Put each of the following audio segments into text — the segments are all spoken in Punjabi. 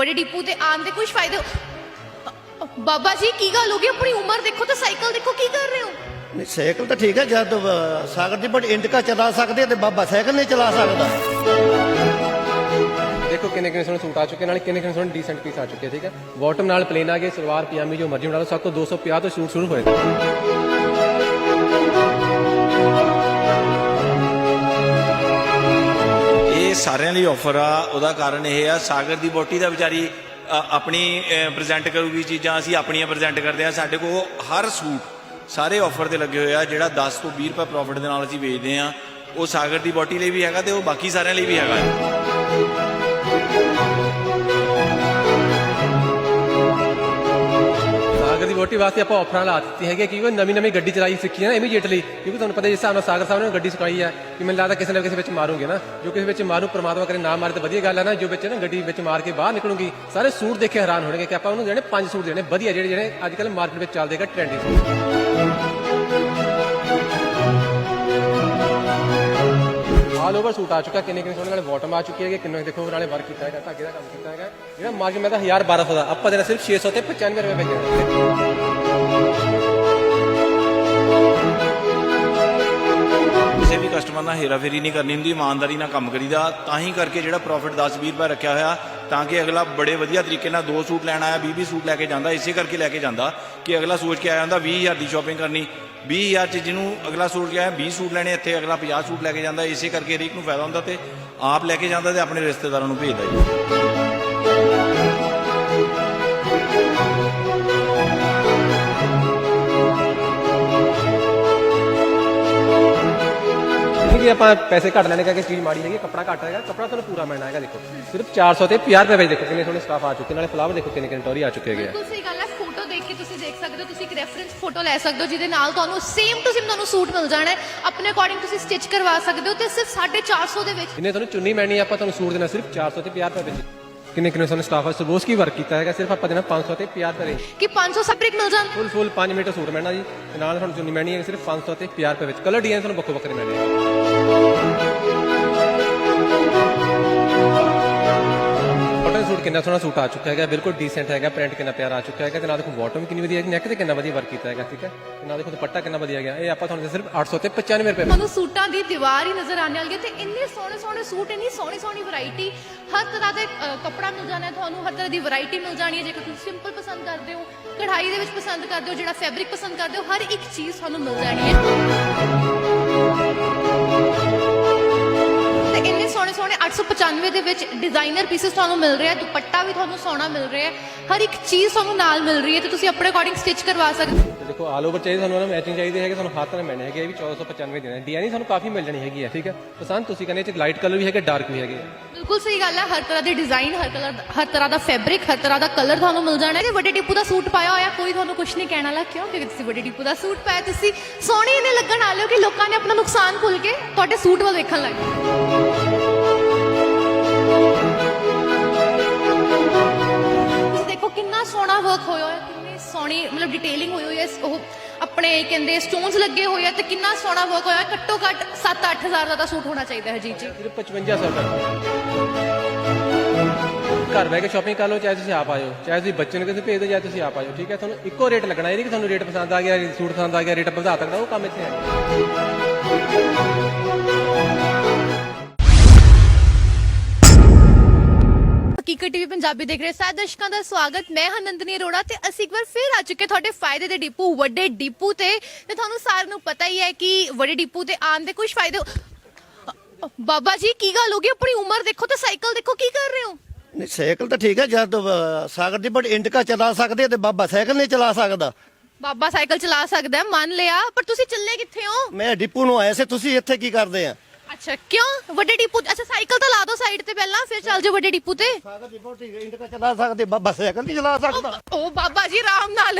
ਬੜੇ ਡਿਪੂ ਤੇ ਆਉਣ ਦੇ ਕੁਝ ਫਾਇਦੇ ਬਾਬਾ ਜੀ ਕੀ ਗੱਲ ਹੋ ਗਈ? ਆਪਣੀ ਉਮਰ ਦੇਖੋ ਤੇ ਸਾਈਕਲ ਦੇਖੋ ਕੀ ਕਰ ਰਹੇ ਹੋ? ਨਹੀਂ ਸਾਈਕਲ ਤਾਂ ਠੀਕ ਹੈ ਜਦ ਅਹ, ਸਾਗਰ ਜੀ ਬਟ ਇੰਡਕਾ ਚਲਾ ਸਕਦੇ ਆ ਤੇ ਬਾਬਾ ਸਾਈਕਲ ਨਹੀਂ ਚਲਾ ਸਕਦਾ। ਦੇਖੋ ਕਿੰਨੇ ਕਿੰਨੇ ਸੋਹਣੇ ਸੂਟ ਆ ਚੁੱਕੇ ਨਾਲ ਕਿੰਨੇ ਕਿੰਨੇ ਸੋਹਣੇ ਡੀਸੈਂਟ ਪੀਸ ਆ ਚੁੱਕੇ ਠੀਕ ਹੈ? ਬਾਟਮ ਨਾਲ ਪਲੇਨ ਆ ਗਏ ਸਲਵਾਰ ਪਜਾਮੀ ਜੋ ਮਰਜ਼ੀ ਬਣਾ ਲਓ ਸਭ ਤੋਂ 250 ਤੋਂ ਸ਼ੂਟ ਸ਼ੁਰੂ ਹੋਏ। ਸਾਰਿਆਂ ਲਈ ਆਫਰ ਆ। ਉਹਦਾ ਕਾਰਨ ਇਹ ਆ, ਸਾਗਰ ਦੀ ਬੋਟੀ ਦਾ ਵਿਚਾਰੀ ਆਪਣੀ ਪ੍ਰੈਜ਼ੈਂਟ ਕਰੂਗੀ ਚੀਜ਼ਾਂ, ਅਸੀਂ ਆਪਣੀਆਂ ਪ੍ਰੈਜ਼ੈਂਟ ਕਰਦੇ ਆ ਸਾਡੇ ਕੋਲ ਹਰ ਸੂਟ ਸਾਰੇ ਆਫਰ ਤੇ ਲੱਗੇ ਹੋਏ ਆ, ਜਿਹੜਾ 10 ਤੋਂ 20 ਰੁਪਏ ਪ੍ਰੋਫਿਟ ਦੇ ਨਾਲ ਅਸੀਂ ਵੇਚਦੇ ਆ ਉਹ ਸਾਗਰ ਦੀ ਬੋਟੀ ਲਈ ਵੀ ਹੈਗਾ ਤੇ ਉਹ ਬਾਕੀ ਸਾਰਿਆਂ ਲਈ ਵੀ ਹੈਗਾ। ਸਾਗਰ ਵਾਸਤੇ ਆਪਾਂ ਆਫਰਾਂ ਲਾ ਦਿੱਤੀ ਹੈਗੀ ਕਿਉਂਕਿ ਨਵੀਂ ਨਵੀਂ ਗੱਡੀ ਚਲਾਈ ਸਿੱਖੀ ਹੈ ਨਾ ਇਮੀਡੀਏਟਲੀ ਕਿਉਂਕਿ ਤੁਹਾਨੂੰ ਪਤਾ ਜਿਸ ਹਿਸਾਬ ਨਾਲ ਸਾਗਰ ਸਾਹਿਬ ਨੇ ਗੱਡੀ ਸਿਖਾਈ ਹੈ ਕਿ ਮੈਨੂੰ ਲੱਗਦਾ ਕਿਸੇ ਨਾ ਕਿਸੇ ਵਿੱਚ ਮਾਰੂਗੇ ਨਾ, ਜੋ ਕਿਸੇ ਵਿੱਚ ਮਾਰੂ, ਪ੍ਰਮਾਤਮਾ ਕਰੇ ਨਾ ਮਾਰੇ ਤਾਂ ਵਧੀਆ ਗੱਲ ਹੈ ਨਾ, ਜੋ ਵਿੱਚ ਨਾ ਗੱਡੀ ਵਿੱਚ ਮਾਰ ਕੇ ਬਾਹਰ ਨਿਕਲੂਗੀ, ਸਾਰੇ ਸੂਟ ਦੇਖ ਕੇ ਹੈਰਾਨ ਹੋਣਗੇ ਕਿ ਆਪਾਂ ਉਹਨੂੰ ਜਿਹੜੇ ਪੰਜ ਸੂਟ ਦੇਣੇ ਵਧੀਆ ਜਿਹੜੇ ਜਿਹੜੇ ਅੱਜ ਕੱਲ੍ਹ ਮਾਰਕੀਟ ਵਿੱਚ ਚੱਲਦੇ ਹੈਗੇ trendy suit. All over suit ਆ ਚੁੱਕਾ, ਕਿੰਨੇ ਕਿੰਨੇ ਸੋਹਣੇ ਨਾਲੇ ਬਾਟਮ ਆ ਚੁੱਕੀ ਹੈਗੇ, ਕਿੰਨੇ ਦੇਖੋ ਨਾਲੇ ਵਰਕ ਕੀਤਾ ਹੈਗਾ, ਧਾਗੇ ਦਾ ਕੰਮ ਕੀਤਾ ਹੈਗਾ। ਜਿਹੜਾ ਮਾਰਕੀਟ ਮੈਂ ਤਾਂ 1000 1200 ਦਾ, ਆਪਾਂ ਦੇਣਾ ਸਿਰਫ 600 ਤੇ 95 ਰੁਪਏ ਵੇਚਣਾ ਕਿਸੇ ਵੀ ਕਸਟਮਰ ਨਾਲ ਹੇਰਾਫੇਰੀ ਨਹੀਂ ਕਰਨੀ ਹੁੰਦੀ, ਇਮਾਨਦਾਰੀ ਨਾਲ ਕੰਮ ਕਰੀਦਾ, ਤਾਂ ਹੀ ਕਰਕੇ ਜਿਹੜਾ ਪ੍ਰੋਫਿਟ 10 20 ਰੁਪਏ ਰੱਖਿਆ ਹੋਇਆ, ਤਾਂ ਕਿ ਅਗਲਾ ਬੜੇ ਵਧੀਆ ਤਰੀਕੇ ਨਾਲ ਦੋ ਸੂਟ ਲੈਣ ਆਇਆ 20 20 ਸੂਟ ਲੈ ਕੇ ਜਾਂਦਾ, ਇਸੇ ਕਰਕੇ ਲੈ ਕੇ ਜਾਂਦਾ, ਕਿ ਅਗਲਾ ਸੋਚ ਕੇ ਆਇਆ ਹੁੰਦਾ 20000 ਦੀ ਸ਼ਾਪਿੰਗ ਕਰਨੀ 20000 ਚ ਜਿਹਨੂੰ ਅਗਲਾ ਸੂਟ ਗਿਆ 20 ਸੂਟ ਲੈਣੇ ਇੱਥੇ ਅਗਲਾ 50 ਸੂਟ ਲੈ ਕੇ ਜਾਂਦਾ ਇਸੇ ਕਰਕੇ ਹਰੇਕ ਨੂੰ ਫਾਇਦਾ ਹੁੰਦਾ ਤੇ ਆਪ ਲੈ ਕੇ ਜਾਂਦਾ ਤੇ ਆਪਣੇ ਰਿਸ਼ਤੇਦਾਰਾਂ ਨੂੰ ਭੇਜਦਾ ਜੀ। ਕਿ ਆਪਾਂ ਪੈਸੇ ਘੱਟ ਲੈਣੇ ਕਰਕੇ ਚੀਜ਼ ਮਾੜੀ ਹੈਗੀ ਕੱਪੜਾ ਘੱਟ ਹੈਗਾ ਕੱਪੜਾ ਤੁਹਾਨੂੰ ਪੂਰਾ ਮਿਲਣਾ ਹੈਗਾ ਦੇਖੋ। ਸਿਰਫ 400 ਤੇ 50 ਰੁਪਏ ਵਿੱਚ ਦੇਖੋ ਕਿੰਨੇ ਸੋਹਣੇ ਸਟਾਫ ਆ ਚੁੱਕੇ ਨਾਲੇ ਫਲਾਵਰ ਦੇਖੋ ਕਿੰਨੇ ਕਿੰਨੇ ਟੋਰੀ ਆ ਚੁੱਕੇ ਹੈਗੇ ਆ। ਬਿਲਕੁਲ ਸਹੀ ਗੱਲ ਹੈ ਦੇਖ ਕੇ ਤੁਸੀਂ ਦੇਖ ਸਕਦੇ ਹੋ ਤੁਸੀਂ ਇੱਕ ਰੈਫਰੈਂਸ ਫੋਟੋ ਲੈ ਸਕਦੇ ਹੋ ਜਿਹਦੇ ਨਾਲ ਤੁਹਾਨੂੰ ਸੇਮ ਟੂ ਸੇਮ ਤੁਹਾਨੂੰ ਸੂਟ ਮਿਲ ਜਾਣਾ ਹੈ। ਆਪਣੇ ਅਕੋਰਡਿੰਗ ਤੁਸੀਂ ਸਟਿਚ ਕਰਵਾ ਸਕਦੇ ਹੋ ਤੇ ਸਿਰਫ 450 ਦੇ ਵਿੱਚ ਜਿੰਨੇ ਤੁਹਾਨੂੰ ਚੁੰਨੀ ਮੈਣੀ ਆਪਾਂ ਤੁਹਾਨੂੰ ਸੂਟ ਦੇਣਾ ਸਿਰਫ 400 ਤੇ 50 ਰੁਪਏ ਵਿੱਚ। ਕਿੰਨੇ ਕਿੰਨੇ ਸੋਹਣੇ ਸਟਾਫ ਆ ਸਰਬੋਸ ਕੀ ਵਰਕ ਕੀਤਾ ਹੈਗਾ ਸਿਰਫ ਆਪਾਂ ਦੇਣਾ 500 ਤੇ 50 ਰੁਪਏ ਕਿ 500 ਸੈਪਰੇਟ ਮਿਲ ਜਾਂਦਾ ਫੁੱਲ ਫੁੱਲ 5 ਮੀਟਰ ਸੂਟ ਮਿਲਣਾ ਜੀ ਤੇ ਨਾਲ ਤੁਹਾਨੂੰ ਚੁੰਨੀ ਮੈਣੀ ਹੈ ਸਿਰਫ 500 ਤੇ 50 ਰੁਪਏ ਵਿੱਚ। ਕਲਰ ਡਿਜ਼ਾਈਨ ਤੁਹਾਨੂੰ ਵੱਖੋ ਵੱਖਰੇ ਬਟਨ ਸੂਟ ਕਿੰਨਾ ਸੋਹਣਾ ਸੂਟ ਆ ਚੁੱਕਾ ਹੈਗਾ, ਬਿਲਕੁਲ ਡੀਸੈਂਟ ਹੈਗਾ ਪ੍ਰਿੰਟ ਕਿੰਨਾ ਪਿਆਰਾ ਆ ਚੁੱਕਾ ਹੈਗਾ ਤੇ ਨਾਲ ਦੇਖੋ ਬਾਟਮ ਕਿੰਨੀ ਵਧੀਆ ਹੈ ਨੈਕ ਤੇ ਕਿੰਨਾ ਵਧੀਆ ਵਰਕ ਕੀਤਾ ਹੈਗਾ, ਠੀਕ ਹੈ? ਤੇ ਨਾਲ ਦੇਖੋ ਦੁਪੱਟਾ ਕਿੰਨਾ ਵਧੀਆ ਗਿਆ, ਇਹ ਆਪਾਂ ਤੁਹਾਨੂੰ ਸਿਰਫ 800 ਤੇ 95 ਰੁਪਏ ਤੁਹਾਨੂੰ ਸੂਟਾਂ ਦੀ ਦੀਵਾਰ ਹੀ ਨਜ਼ਰ ਆਉਣ ਵਾਲੀ ਹੈ ਤੇ ਇੰਨੇ ਸੋਹਣੇ ਸੋਹਣੇ ਸੂਟ, ਇੰਨੀ ਸੋਹਣੀ ਸੋਹਣੀ ਵੈਰਾਈਟੀ ਹਰ ਤਰ੍ਹਾਂ ਦੇ ਕੱਪੜਾ ਮਿਲ ਜਾਣਾ, ਤੁਹਾਨੂੰ ਹਰ ਤਰ੍ਹਾਂ ਦੀ ਵੈਰਾਈਟੀ ਮਿਲ ਜਾਣੀ ਹੈ, ਜੇਕਰ ਤੁਸੀਂ ਸਿੰਪਲ ਪਸੰਦ ਕਰਦੇ ਹੋ, ਕਢਾਈ ਦੇ ਵਿੱਚ ਪਸੰਦ ਕਰਦੇ ਹੋ, ਜਿਹੜਾ ਫੈਬਰਿਕ ਪਸੰਦ ਕਰਦੇ ਹੋ, ਹਰ ਇੱਕ ਚੀਜ਼ ਤੁਹਾਨੂੰ ਮਿਲ ਜਾਣੀ ਹੈ। 895 ਦੇ ਵਿੱਚ ਡਿਜ਼ਾਈਨਰ ਪੀਸਸ ਤੁਹਾਨੂੰ ਮਿਲ ਰਿਹਾ ਹੈ ਦੁਪੱਟਾ ਵੀ ਤੁਹਾਨੂੰ ਸੋਹਣਾ ਮਿਲ ਰਿਹਾ ਹੈ ਹਰ ਇੱਕ ਚੀਜ਼ ਤੁਹਾਨੂੰ ਨਾਲ ਮਿਲ ਰਹੀ ਹੈ ਤੇ ਤੁਸੀਂ ਆਪਣੇ ਅਕੋਰਡਿੰਗ ਸਟਿਚ ਕਰਵਾ ਸਕਦੇ ਹੋ। ਦੇਖੋ ਆਲ ਓਵਰ ਚਾਹੀਦੇ ਤੁਹਾਨੂੰ ਨਾ ਮੈਚਿੰਗ ਚਾਹੀਦੇ ਹੈਗੇ ਤੁਹਾਨੂੰ ਹੱਥ ਨਾਲ ਮਿਲਣੇ ਹੈਗੇ ਇਹ ਵੀ 1495 ਦੇਣੇ ਡਿਜ਼ਾਈਨ ਤੁਹਾਨੂੰ ਕਾਫੀ ਮਿਲ ਜਾਣੀ ਹੈਗੀ ਹੈ ਠੀਕ ਹੈ? ਪਸੰਦ ਤੁਸੀਂ ਕਹਿੰਦੇ ਚ ਲਾਈਟ ਕਲਰ ਵੀ ਹੈਗੇ ਡਾਰਕ ਵੀ ਹੈਗੇ। ਬਿਲਕੁਲ ਸਹੀ ਗੱਲ ਹੈ ਹਰ ਤਰ੍ਹਾਂ ਦੇ ਡਿਜ਼ਾਈਨ ਹਰ ਕਲਰ ਹਰ ਤਰ੍ਹਾਂ ਦਾ ਫੈਬਰਿਕ ਹਰ ਤਰ੍ਹਾਂ ਦਾ ਕਲਰ ਤੁਹਾਨੂੰ ਮਿਲ ਜਾਣਾ ਹੈ। ਤੇ ਵੱਡੇ ਟਿੱਪੂ ਦਾ ਸੂਟ ਪਾਇਆ ਹੋਇਆ ਕੋਈ ਤੁਹਾਨੂੰ ਕੁਝ ਨਹੀਂ ਕਹਿਣ ਵਾਲਾ ਕਿਉਂ? ਕਿਉਂਕਿ ਤੁਸੀਂ ਵੱਡੇ ਟਿੱਪੂ ਦਾ ਸੂਟ ਪਾਇਆ ਤੁਸੀਂ ਸੋਹਣੇ ਇਹਨੇ ਲੱਗਣ ਵਾਲੇ ਹੋ ਕਿ ਲੋਕਾਂ ਨੇ ਆਪਣਾ ਨੁਕਸਾਨ ਭੁੱਲ ਕੇ ਤੁਹਾਡੇ ਸੂਟ ਵੱਲ ਦੇਖਣ ਲੱਗ ਗਏ। ਸੋਹਣਾ ਵਰਕ ਹੋਇਆ ਹੋਇਆ, ਕਿੰਨੀ ਸੋਹਣੀ ਮਤਲਬ ਡਿਟੇਲਿੰਗ ਹੋਈ ਹੋਈ ਹੈ ਉਹ ਆਪਣੇ ਕਹਿੰਦੇ ਸਟੋਨਸ ਲੱਗੇ ਹੋਏ ਆ ਤੇ ਕਿੰਨਾ ਸੋਹਣਾ ਵਰਕ ਹੋਇਆ ਘੱਟੋ ਘੱਟ 7-8000 ਦਾ ਤਾਂ ਸੂਟ ਹੋਣਾ ਚਾਹੀਦਾ ਹੈ ਜੀ। ਜੀ ਸਿਰਫ 5500 ਦਾ ਘਰ ਬਹਿ ਕੇ ਸ਼ਾਪਿੰਗ ਕਰ ਲਓ, ਚਾਹੇ ਤੁਸੀਂ ਆਪ ਆਇਓ, ਚਾਹੇ ਤੁਸੀਂ ਬੱਚੇ ਨੂੰ ਕਿਸੇ ਭੇਜ ਦਿਓ ਚਾਹੇ ਤੁਸੀਂ ਆਪ ਆਇਓ, ਠੀਕ ਹੈ? ਤੁਹਾਨੂੰ ਇੱਕੋ ਰੇਟ ਲੱਗਣਾ, ਇਹ ਨਹੀਂ ਕਿ ਤੁਹਾਨੂੰ ਰੇਟ ਪਸੰਦ ਆ ਗਿਆ, ਸੂਟ ਪਸੰਦ ਆ ਗਿਆ ਰੇਟ ਵਧਾ ਸਕਦਾ ਉਹ ਕੰਮ ਇੱਥੇ ਹੈ। ਹਕੀਕਤ ਟੀਵੀ ਪੰਜਾਬੀ ਦੇਖ ਰਹੇ ਸਾਰੇ ਦਰਸ਼ਕਾਂ ਦਾ ਸਵਾਗਤ। ਮੈਂ ਹਾਂ ਨੰਦਨੀ ਅਰੋੜਾ ਤੇ ਅਸੀਂ ਇੱਕ ਵਾਰ ਫਿਰ ਆ ਚੁੱਕੇ ਤੁਹਾਡੇ ਫਾਇਦੇ ਦੇ ਡਿਪੂ ਵੱਡੇ ਡਿਪੂ ਤੇ। ਤੇ ਤੁਹਾਨੂੰ ਸਾਰਿਆਂ ਨੂੰ ਪਤਾ ਹੀ ਹੈ ਕਿ ਵੱਡੇ ਡਿਪੂ ਤੇ ਆਉਣ ਦੇ ਕੁਝ ਫਾਇਦੇ ਬਾਬਾ ਜੀ ਕੀ ਗੱਲ ਹੋ ਗਈ? ਆਪਣੀ ਉਮਰ ਦੇਖੋ ਤੇ ਸਾਈਕਲ ਦੇਖੋ ਕੀ ਕਰ ਰਹੇ ਹੋ? ਨਹੀਂ ਸਾਈਕਲ ਤਾਂ ਠੀਕ ਹੈ ਜਦ ਸਾਗਰ ਜੀ ਬਟ ਇੰਡਕਾ ਚਲਾ ਸਕਦੇ ਤੇ ਬਾਬਾ ਸਾਈਕਲ ਨਹੀਂ ਚਲਾ ਸਕਦਾ। ਬਾਬਾ ਸਾਈਕਲ ਚਲਾ ਸਕਦਾ ਮੰਨ ਲਿਆ। ਪਰ ਤੁਸੀਂ ਚੱਲੇ ਕਿੱਥੇ ਹੋ? ਮੈਂ ਡਿਪੂ ਨੂੰ ਆਇਆ ਸੀ ਤੁਸੀਂ ਇੱਥੇ ਕੀ ਕਰਦੇ ਆ? ਅੱਛਾ ਕਿਉਂ? ਵੱਡੇ ਡਿਪੂ ਅੱਛਾ ਸਾਈਕਲ ਤਾਂ ਲਾ ਦਿਓ ਸਾਈਡ ਤੇ ਪਹਿਲਾਂ ਫਿਰ ਚੱਲ ਜਾਓ ਵੱਡੇ ਡਿਪੂ ਤੇ। ਸਾਗਰ ਜੀ ਬਟ ਇੰਡਕਾ ਚਲਾ ਸਕਦੇ ਬਾਬਾ ਸਾਈਕਲ ਨਹੀਂ ਚਲਾ ਸਕਦਾ। ਉਹ ਬਾਬਾ ਜੀ ਰਾਮ ਨਾਲ।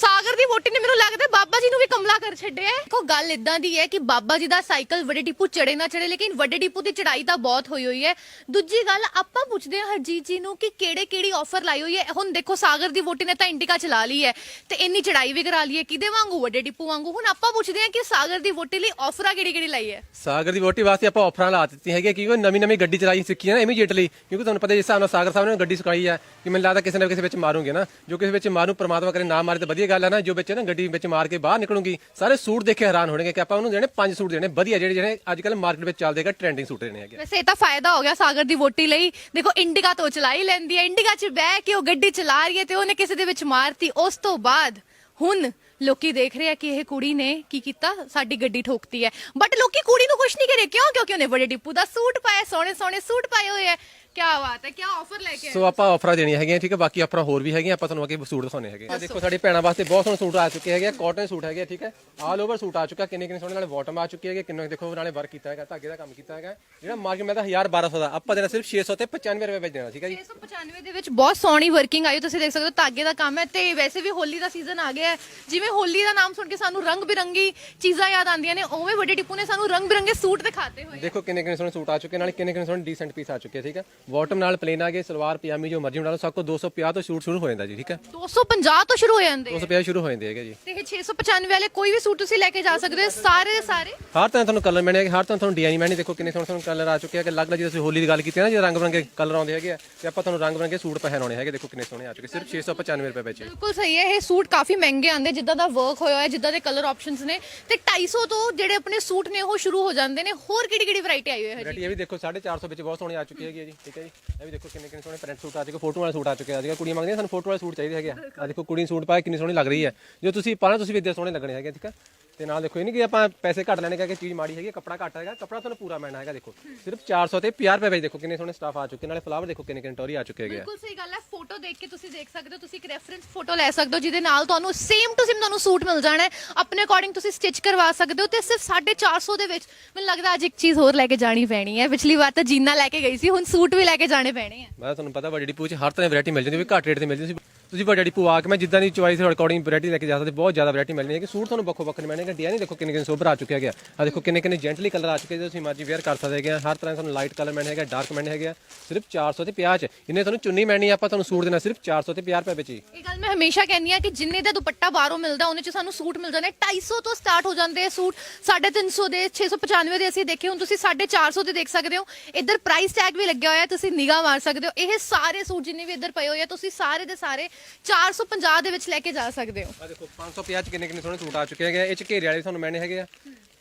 ਸਾਗਰ ਦੀ ਵੋਟੀ ਨੇ ਮੈਨੂੰ ਲੱਗਦਾ ਬਾਬਾ ਜੀ ਨੂੰ ਵੀ ਕਮਲਾ ਕਰ ਛੱਡਿਆ ਦੇਖੋ, ਗੱਲ ਇਦਾਂ ਦੀ ਹੈ ਕਿ ਬਾਬਾ ਜੀ ਦਾ ਸਾਈਕਲ ਵੱਡੇ ਟਿੱਪੂ ਚੜੇ ਨਾ ਚੜੇ, ਲੇਕਿਨ ਵੱਡੇ ਟਿੱਪੂ ਦੀ ਚੜਾਈ ਤਾਂ ਬਹੁਤ ਹੋਈ ਹੋਈ ਹੈ। ਦੂਜੀ ਗੱਲ, ਆਪਾਂ ਪੁੱਛਦੇ ਹਾਂ ਹਰਜੀਤ ਜੀ ਨੂੰ ਕਿ ਕਿਹੜੇ ਕਿਹੜੀ ਆਫਰ ਲਾਈ ਹੋਈ ਹੈ। ਹੁਣ ਦੇਖੋ, ਸਾਗਰ ਦੀ ਵੋਟੀ ਨੇ ਤਾਂ ਇੰਡੀਕਾ ਚਲਾ ਲਈ ਹੈ ਤੇ ਇੰਨੀ ਚੜਾਈ ਵੀ ਕਰਾ ਲਈ ਹੈ ਕਿਹਦੇ ਵਾਂਗੂ? ਵੱਡੇ ਟਿੱਪੂ ਵਾਂਗੂ। ਹੁਣ ਆਪਾਂ ਪੁੱਛਦੇ ਹਾਂ ਕਿ ਸਾਗਰ ਦੀ ਵੋਟੀ ਲਈ ਆਫਰਾਂ ਕਿਹੜੀ ਕਿਹੜੀ ਲਾਈ ਹੈ? ਸਾਗਰ ਦੀ ਵੋਟੀ ਵਾਸਤੇ ਆਪਾਂ ਆਫਰਾਂ ਲਾ ਦਿੱਤੀ ਹੈਗੀ ਕਿਉਂਕਿ ਨਵੀਂ ਨਵੀਂ ਗੱਡੀ ਚਲਾਈ ਸਿੱਖੀ ਹੈ ਨਾ ਇਮੀਡੀਏਟਲੀ ਕਿਉਂਕਿ ਤੁਹਾਨੂੰ ਪਤਾ ਜਿਸ ਹਿਸਾਬ ਨਾਲ ਸਾਗਰ ਸਾਹਿਬ ਨੇ ਗੱਡੀ ਸਿਖਾਈ ਹੈ ਕਿ ਮੈਨੂੰ ਲੱਗਦਾ ਕਿਸੇ ਨਾ ਕਿਸੇ ਵਿੱਚ ਮਾਰੂਗੇ ਨਾ। ਜੋ ਕਿਸੇ ਵਿੱਚ ਮਾਰੂ, ਪਰਮਾਤਮਾ ਕਰੇ ਨਾ ਮਾਰੇ ਤਾਂ ਵਧੀਆ ਗੱਲ ਹੈ ਨਾ, ਜੋ ਵਿੱਚ ਨਾ ਗੱਡੀ ਵਿੱਚ ਮਾਰ ਕੇ ਬਾਹਰ ਨਿਕਲੂਗੀ, ਸਾਰੇ ਸੂਟ ਦੇਖ ਕੇ ਹੈਰਾਨ ਹੋਣਗੇ ਕਿ ਆਪਾਂ ਉਹਨੂੰ ਦੇਣੇ ਪੰਜ ਸੂਟ ਦੇਣੇ, ਵਧੀਆ ਜਿਹੜੇ ਜਿਹੜੇ ਅੱਜ ਕੱਲ੍ਹ ਮਾਰਕੀਟ ਵਿੱਚ ਚੱਲਦੇ ਟ੍ਰੈਂਡਿੰਗ ਸੂਟ ਦੇਣੇ ਹੈਗੇ। ਵੈਸੇ ਇਹ ਤਾਂ ਫਾਇਦਾ ਹੋ ਗਿਆ ਸਾਗਰ ਦੀ ਵੋਟੀ ਲਈ। ਦੇਖੋ, ਇੰਡੀਕਾ ਤੋਂ ਚਲਾ ਹੀ ਲੈਂਦੀ ਹੈ। ਇੰਡੀਕਾ 'ਚ ਬਹਿ ਕੇ ਉਹ ਗੱਡੀ ਚਲਾ ਰਹੀ ਹੈ ਤੇ ਉਹਨੇ ਕਿਸੇ ਦੇ ਵਿੱਚ ਮਾਰਤੀ। ਉਸ ਤੋਂ ਬਾਅਦ ਹੁਣ ਲੋਕੀ ਦੇਖ ਰਹੇ ਆ ਕਿ ਇਹ ਕੁੜੀ ਨੇ ਕੀ ਕੀਤਾ? ਸਾਡੀ ਗੱਡੀ ਠੋਕਤੀ ਹੈ। ਬਟ ਲੋਕੀ ਕੁੜੀ ਨੂੰ ਖੁਸ਼ ਨਹੀਂ ਕਰੇ। ਕਿਉਂ? ਕਿਉਂਕਿ ਉਹਨੇ ਬੜੇ ਡਿੱਪੂ ਦਾ ਸੂਟ ਪਾਇਆ ਸੋਹਣੇ ਸੋਹਣੇ ਸੂਟ ਪਾਏ ਹੋਏ ਹੈ ਕੀ ਬਾਤ ਹੈ ਕੀ ਆਫਰ ਲੈ ਕੇ ਆਏ ਸੋ ਆਪਾਂ ਆਫਰਾਂ ਦੇਣੀਆਂ ਹੈਗੀਆਂ ਠੀਕ ਹੈ ਬਾਕੀ ਆਫਰਾਂ ਹੋਰ ਵੀ ਹੈਗੀਆਂ ਆਪਾਂ ਤੁਹਾਨੂੰ ਅੱਗੇ ਸੂਟ ਦਿਖਾਉਣੇ ਹੈਗੇ। ਆ ਦੇਖੋ ਸਾਡੀ ਭੈਣਾਂ ਵਾਸਤੇ ਬਹੁਤ ਸੋਹਣੇ ਸੂਟ ਆ ਚੁੱਕੇ ਹੈਗੇ ਕਾਟਨ ਸੂਟ ਹੈਗੇ ਠੀਕ ਹੈ। ਆਲ ਓਵਰ ਸੂਟ ਆ ਚੁੱਕਾ ਕਿੰਨੇ ਕਿੰਨੇ ਸੋਹਣੇ ਨਾਲੇ ਬਾਟਮ ਆ ਚੁੱਕੀ ਹੈਗੇ ਕਿੰਨੇ ਦੇਖੋ ਨਾਲੇ ਵਰਕ ਕੀਤਾ ਹੈਗਾ ਧਾਗੇ ਦਾ ਕੰਮ ਕੀਤਾ ਹੈਗਾ। ਜਿਹੜਾ ਮਾਰਕੀਟ ਮੈਂ ਤਾਂ 1000 1200 ਦਾ ਆਪਾਂ ਦੇਣਾ ਸਿਰਫ 600 ਤੇ 95 ਰੁਪਏ ਵਿੱਚ ਦੇਣਾ ਠੀਕ ਹੈ ਜੀ। 695 ਦੇ ਵਿੱਚ ਬਹੁਤ ਸੋਹਣੀ ਵਰਕਿੰਗ ਆਈ ਤੁਸੀਂ ਦੇਖ ਸਕਦੇ ਹੋ ਧਾਗੇ ਦਾ ਕੰਮ ਹੈ ਤੇ ਵੈਸੇ ਵੀ ਹੋਲੀ ਦਾ ਸੀਜ਼ਨ ਆ ਗਿਆ ਹੈ। ਜਿਵੇਂ ਹੋਲੀ ਦਾ ਨਾਮ ਸੁਣ ਕੇ ਸਾਨੂੰ ਰੰਗ ਬਿਰੰਗੀ ਚੀਜ਼ਾਂ ਯਾਦ ਆਉਂਦੀਆਂ ਨੇ ਉਵੇਂ ਵੱਡੇ ਟਿੱਪੂ ਨੇ ਸਾਨੂੰ ਰੰਗ ਬਿਰੰਗੇ ਸੂਟ ਦਿਖਾਤੇ ਹੋਏ ਦੇਖੋ ਕਿੰਨੇ ਕਿੰਨੇ ਸੋਹਣੇ ਸੂਟ ਆ ਚੁੱਕੇ ਨਾਲੇ ਕਿੰਨੇ ਕਿੰਨੇ ਸੋਹਣੇ ਡੀਸੈਂਟ ਪੀਸ ਆ ਚੁੱਕੇ ਠੀਕ ਹੈ। ਬਾਟਮ ਨਾਲ ਪਲੇਨ ਆ ਗਏ ਸਲਵਾਰ ਪਜਾਮੀ ਜੋ ਮਰਜ਼ੀ ਬਣਾ ਲਓ ਸਭ ਕੋ 250 ਤੋਂ ਸ਼ੂਟ ਸ਼ੁਰੂ ਹੋ ਜਾਂਦਾ ਜੀ ਠੀਕ ਹੈ? 250 ਤੋਂ ਸ਼ੁਰੂ ਹੋ ਜਾਂਦੇ। ਆ। 250 ਸ਼ੁਰੂ ਹੋ ਜਾਂਦੇ ਹੈਗੇ ਜੀ। ਤੇ ਇਹ 695 ਵਾਲੇ ਕੋਈ ਵੀ ਸੂਟ ਤੁਸੀਂ ਲੈ ਕੇ ਜਾ ਸਕਦੇ ਹੋ ਸਾਰੇ ਦੇ ਸਾਰੇ। ਹਰ ਤਰ੍ਹਾਂ ਤੁਹਾਨੂੰ ਕਲਰ ਮਿਲਣਗੇ ਹਰ ਤਰ੍ਹਾਂ ਤੁਹਾਨੂੰ ਡਿਜ਼ਾਈਨ ਮਿਲਣੀ ਦੇਖੋ ਕਿੰਨੇ ਸੋਹਣੇ ਸੋਹਣੇ ਕਲਰ ਆ ਚੁੱਕੇ ਹੈਗੇ। ਅਲੱਗ ਅਲੱਗ ਜਿਵੇਂ ਤੁਸੀਂ ਹੋਲੀ ਦੀ ਗੱਲ ਕੀਤੀ ਹੈ ਨਾ ਜੇ ਰੰਗ ਬਰੰਗੇ ਕਲਰ ਆਉਂਦੇ ਹੈਗੇ ਆ ਤੇ ਆਪਾਂ ਤੁਹਾਨੂੰ ਰੰਗ ਬਰੰਗੇ ਸੂਟ ਪਹਿਨਾਉਣੇ ਹੈਗੇ ਦੇਖੋ ਕਿੰਨੇ ਸੋਹਣੇ ਆ ਚੁੱਕੇ ਸਿਰਫ 695 ਰੁਪਏ ਵਿੱਚ। ਬਿਲਕੁਲ ਸਹੀ ਹੈ ਇਹ ਸੂਟ ਕਾਫੀ ਮਹਿੰਗੇ ਆਉਂਦੇ ਜਿੱਦਾਂ ਦਾ ਵਰਕ ਹੋਇਆ ਹੈ ਜਿੱਦਾਂ ਦੇ ਕਲਰ ਆਪਸ਼ਨਸ ਨੇ। ਤੇ 250 ਤੋਂ ਜਿਹੜੇ ਆਪਣੇ ਸੂਟ ਨੇ ਉਹ ਸ਼ੁਰੂ ਹੋ ਜਾਂਦੇ ਨੇ। ਹੋਰ ਕਿਹੜੀ ਕਿਹੜੀ ਵੈਰਾਈਟੀ ਆਈ ਹੋਈ ਹੈ ਜੀ? ਵੈਰਾਈਟੀ ਇਹ ਵੀ ਦੇਖੋ 450 ਵਿੱਚ ਬਹੁਤ ਸੋਹਣੀ ਆ ਚੁੱਕੀ ਹੈਗੀ ਹੈ ਜੀ ਠੀਕ ਹੈ ਜੀ। ਇਹ ਵੀ ਦੇਖੋ ਕਿੰਨੇ ਕਿੰਨੇ ਸੋਹਣੇ ਪ੍ਰਿੰਟ ਸੂਟ ਆ। ਚੁੱਕੇ ਫੋਟੋ ਵਾਲੇ ਸੂਟ ਆ ਚੁੱਕੇ ਆ। ਅੱਜ ਕੁੜੀਆਂ ਮੰਗਦੀਆਂ ਸਾਨੂੰ ਫੋਟੋ ਵਾਲੇ ਸੂਟ ਚਾਹੀਦੇ ਹੈਗੇ ਆ। ਆਹ ਦੇਖੋ ਕੁੜੀ ਨੂੰ ਸੂਟ ਪਾਇਆ ਕਿੰਨੀ ਸੋਹਣੀ ਲੱਗ ਰਹੀ ਹੈ। ਜੋ ਤੁਸੀਂ ਪਾਣਾ ਤੁਸੀਂ ਵੀ ਇੱਦਾਂ ਸੋਹਣੇ ਲੱਗਣੇ ਹੈਗੇ ਠੀਕ ਹੈ ਤੇ ਨਾਲ ਦੇਖੋ ਇਹ ਨਹੀਂ ਕਿ ਆਪਾਂ ਪੈਸੇ ਘੱਟ ਲੈਣੇ ਕਰਕੇ ਚੀਜ਼ ਮਾੜੀ ਹੈਗੀ ਕੱਪੜਾ ਘੱਟ ਹੈਗਾ ਕੱਪੜਾ ਤੁਹਾਨੂੰ ਪੂਰਾ ਮਿਲਣਾ ਹੈਗਾ ਦੇਖੋ। ਸਿਰਫ 400 ਤੇ 50 ਰੁਪਏ ਵਿੱਚ ਦੇਖੋ ਕਿੰਨੇ ਸੋਹਣੇ ਸਟਾਫ ਆ ਚੁੱਕੇ ਨਾਲੇ ਫਲਾਵਰ ਦੇਖੋ ਕਿੰਨੇ ਕਿੰਨੇ ਟੋਰੀ ਆ ਚੁੱਕੇ ਹੈਗੇ ਆ। ਬਿਲਕੁਲ ਸਹੀ ਗੱਲ ਹੈ ਫੋਟੋ ਦੇਖ ਕੇ ਤੁਸੀਂ ਦੇਖ ਸਕਦੇ ਹੋ ਤੁਸੀਂ ਇੱਕ ਰੈਫਰੈਂਸ ਫੋਟੋ ਲੈ ਸਕਦੇ ਹੋ ਜਿਹਦੇ ਨਾਲ ਤੁਹਾਨੂੰ ਸੇਮ ਟੂ ਸੇਮ ਤੁਹਾਨੂੰ ਸੂਟ ਮਿਲ ਜਾਣਾ ਹੈ। ਆਪਣੇ ਅਕੋਰਡਿੰਗ ਤੁਸੀਂ ਸਟਿਚ ਕਰਵਾ ਸਕਦੇ ਹੋ ਤੇ ਸਿਰਫ 450 ਦੇ ਵਿੱਚ ਮੈਨੂੰ ਲੱਗਦਾ ਅੱਜ ਇੱਕ ਚੀਜ਼ ਹੋਰ ਲੈ ਕੇ ਜਾਣੀ ਪੈਣੀ ਹੈ। ਪਿਛਲੀ ਵਾਰ ਤਾਂ ਜੀਨਾ ਲੈ ਕੇ ਗਈ ਸੀ ਹੁਣ ਸੂਟ ਵੀ ਲੈ ਕੇ ਜਾਣੇ ਪੈਣੇ ਆ। ਮੈਂ ਤੁਹਾਨੂੰ ਪਤਾ ਵੱਡੀ ਡਿਪੂ 'ਚ ਹਰ ਤਰ੍ਹਾਂ ਦੀ ਵੈਰਾਈਟੀ ਮਿਲ ਜਾਂਦੀ ਵੀ ਘੱਟ ਰੇਟ ਤੇ ਮਿਲ ਜਾਂਦੀ ਸੀ। ਤੁਸੀਂ ਵੱਡੀ ਡਿਪੂ ਆ ਕੇ ਮੈਂ ਜਿੱਦਾਂ ਦੀ ਚੁਆਇਸ ਦੇ ਅਕੋਰਡਿੰਗ ਵੈਰਾਈਟੀ ਲੈ ਕੇ ਜਾ ਸਕਦੇ, ਬਹੁਤ ਜ਼ਿਆਦਾ ਵੈਰਾਈਟੀ ਮਿਲਣੀ ਹੈ ਕਿ ਸੂਟ ਤੁਹਾਨੂੰ ਵੱਖੋ ਵੱਖਰੇ ਮਿਲਣਗੇ ਡਿਜ਼ਾਈਨ ਦੇਖੋ ਕਿੰਨੇ ਕਿੰਨੇ ਸੋਬਰ ਆ ਚੁੱਕੇ ਹੈਗੇ ਆ ਦੇਖੋ ਕਿੰਨੇ ਕਿੰਨੇ ਜੈਂਟਲੀ ਕਲਰ ਆ ਚੁੱਕੇ ਤੁਸੀਂ ਮਰਜ਼ੀ ਵੇਅਰ ਕਰ ਸਕਦੇ ਹੈਗੇ ਹਰ ਤਰ੍ਹਾਂ ਤੁਹਾਨੂੰ ਲਾਈਟ ਕਲਰ ਮਿਲਣੇ ਹੈਗਾ ਡਾਰਕ ਮਿਲਣੇ ਹੈਗੇ ਸਿਰਫ 400 ਤੇ 50 ਇਹਨੇ ਤੁਹਾਨੂੰ ਚੁੰਨੀ ਮਿਲਣੀ ਆਪਾਂ ਤੁਹਾਨੂੰ ਸੂਟ ਦੇਣਾ ਸਿਰਫ 400 ਤੇ 50 ਰੁਪਏ ਵਿੱਚ ਹੀ। ਇਹ ਗੱਲ ਮੈਂ ਹਮੇਸ਼ਾ ਕਹਿੰਦੀ ਆ ਕਿ ਜਿੰਨੇ ਦਾ ਦੁਪੱਟਾ ਬਾਹਰੋਂ ਮਿਲਦਾ, ਉਹਨੇ ਚ ਸਾਨੂੰ ਸੂਟ ਮਿਲ ਜਾਂਦੇ 250 ਤੋਂ ਸਟਾਰਟ ਹੋ ਜਾਂਦੇ ਆ ਸੂਟ। 350 ਦੇ 695 ਦੇ ਅਸੀਂ ਦੇਖੇ, ਹੁਣ ਤੁਸੀਂ 450 ਦੇ ਦੇਖ ਸਕਦੇ ਹੋ। ਇੱਧਰ ਪ੍ਰਾਈਸ ਟੈਗ ਵੀ ਲੱਗਿਆ ਹੋਇਆ, ਤੁਸੀਂ ਨਿਗਾਹ ਮਾਰ ਸਕਦੇ ਹੋ। ਇਹ ਸਾਰੇ ਸੂਟ ਜਿੰਨੇ ਵੀ ਇੱਧਰ ਪਏ ਹੋਏ ਆ, ਤੁਸੀਂ ਸਾਰੇ ਦੇ ਸਾਰੇ 450 ਦੇ ਵਿੱਚ ਲੈ ਕੇ ਜਾ ਸਕਦੇ ਹੋ। ਆ ਦੇਖੋ 550 ਚ ਕਿੰਨੇ ਕਿੰਨੇ ਸੋਹਣੇ ਸੂਟ ਆ ਚੁੱਕੇ ਹੈਗੇ ਆ। ਇਹ ਚ ਘੇਰੇ ਵਾਲੇ ਤੁਹਾਨੂੰ ਮੈਨੇ ਹੈਗੇ ਆ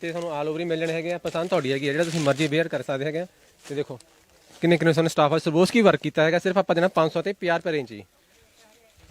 ਤੇ ਤੁਹਾਨੂੰ ਆਲ ਓਵਰ ਹੀ ਮਿਲ ਜਾਣੇ ਹੈਗੇ ਆ। ਪਸੰਦ ਤੁਹਾਡੀ ਹੈਗੀ ਆ, ਜਿਹੜਾ ਤੁਸੀਂ ਮਰਜ਼ੀ ਵੇਅਰ ਕਰ ਸਕਦੇ ਹੈਗੇ ਆ। ਤੇ ਦੇਖੋ, ਕਿੰਨੇ ਕਿੰਨੇ ਸੋਹਣੇ ਸਟਾਫ ਆ। ਸਰਵੋਸਕੀ ਵਰਕ ਕੀਤਾ ਹੈਗਾ, ਸਿਰਫ ਆਪਾਂ ਦੇਣਾ 500 ਤੇ 50 ਰੁਪਏ ਰੇਂਜ ਜੀ।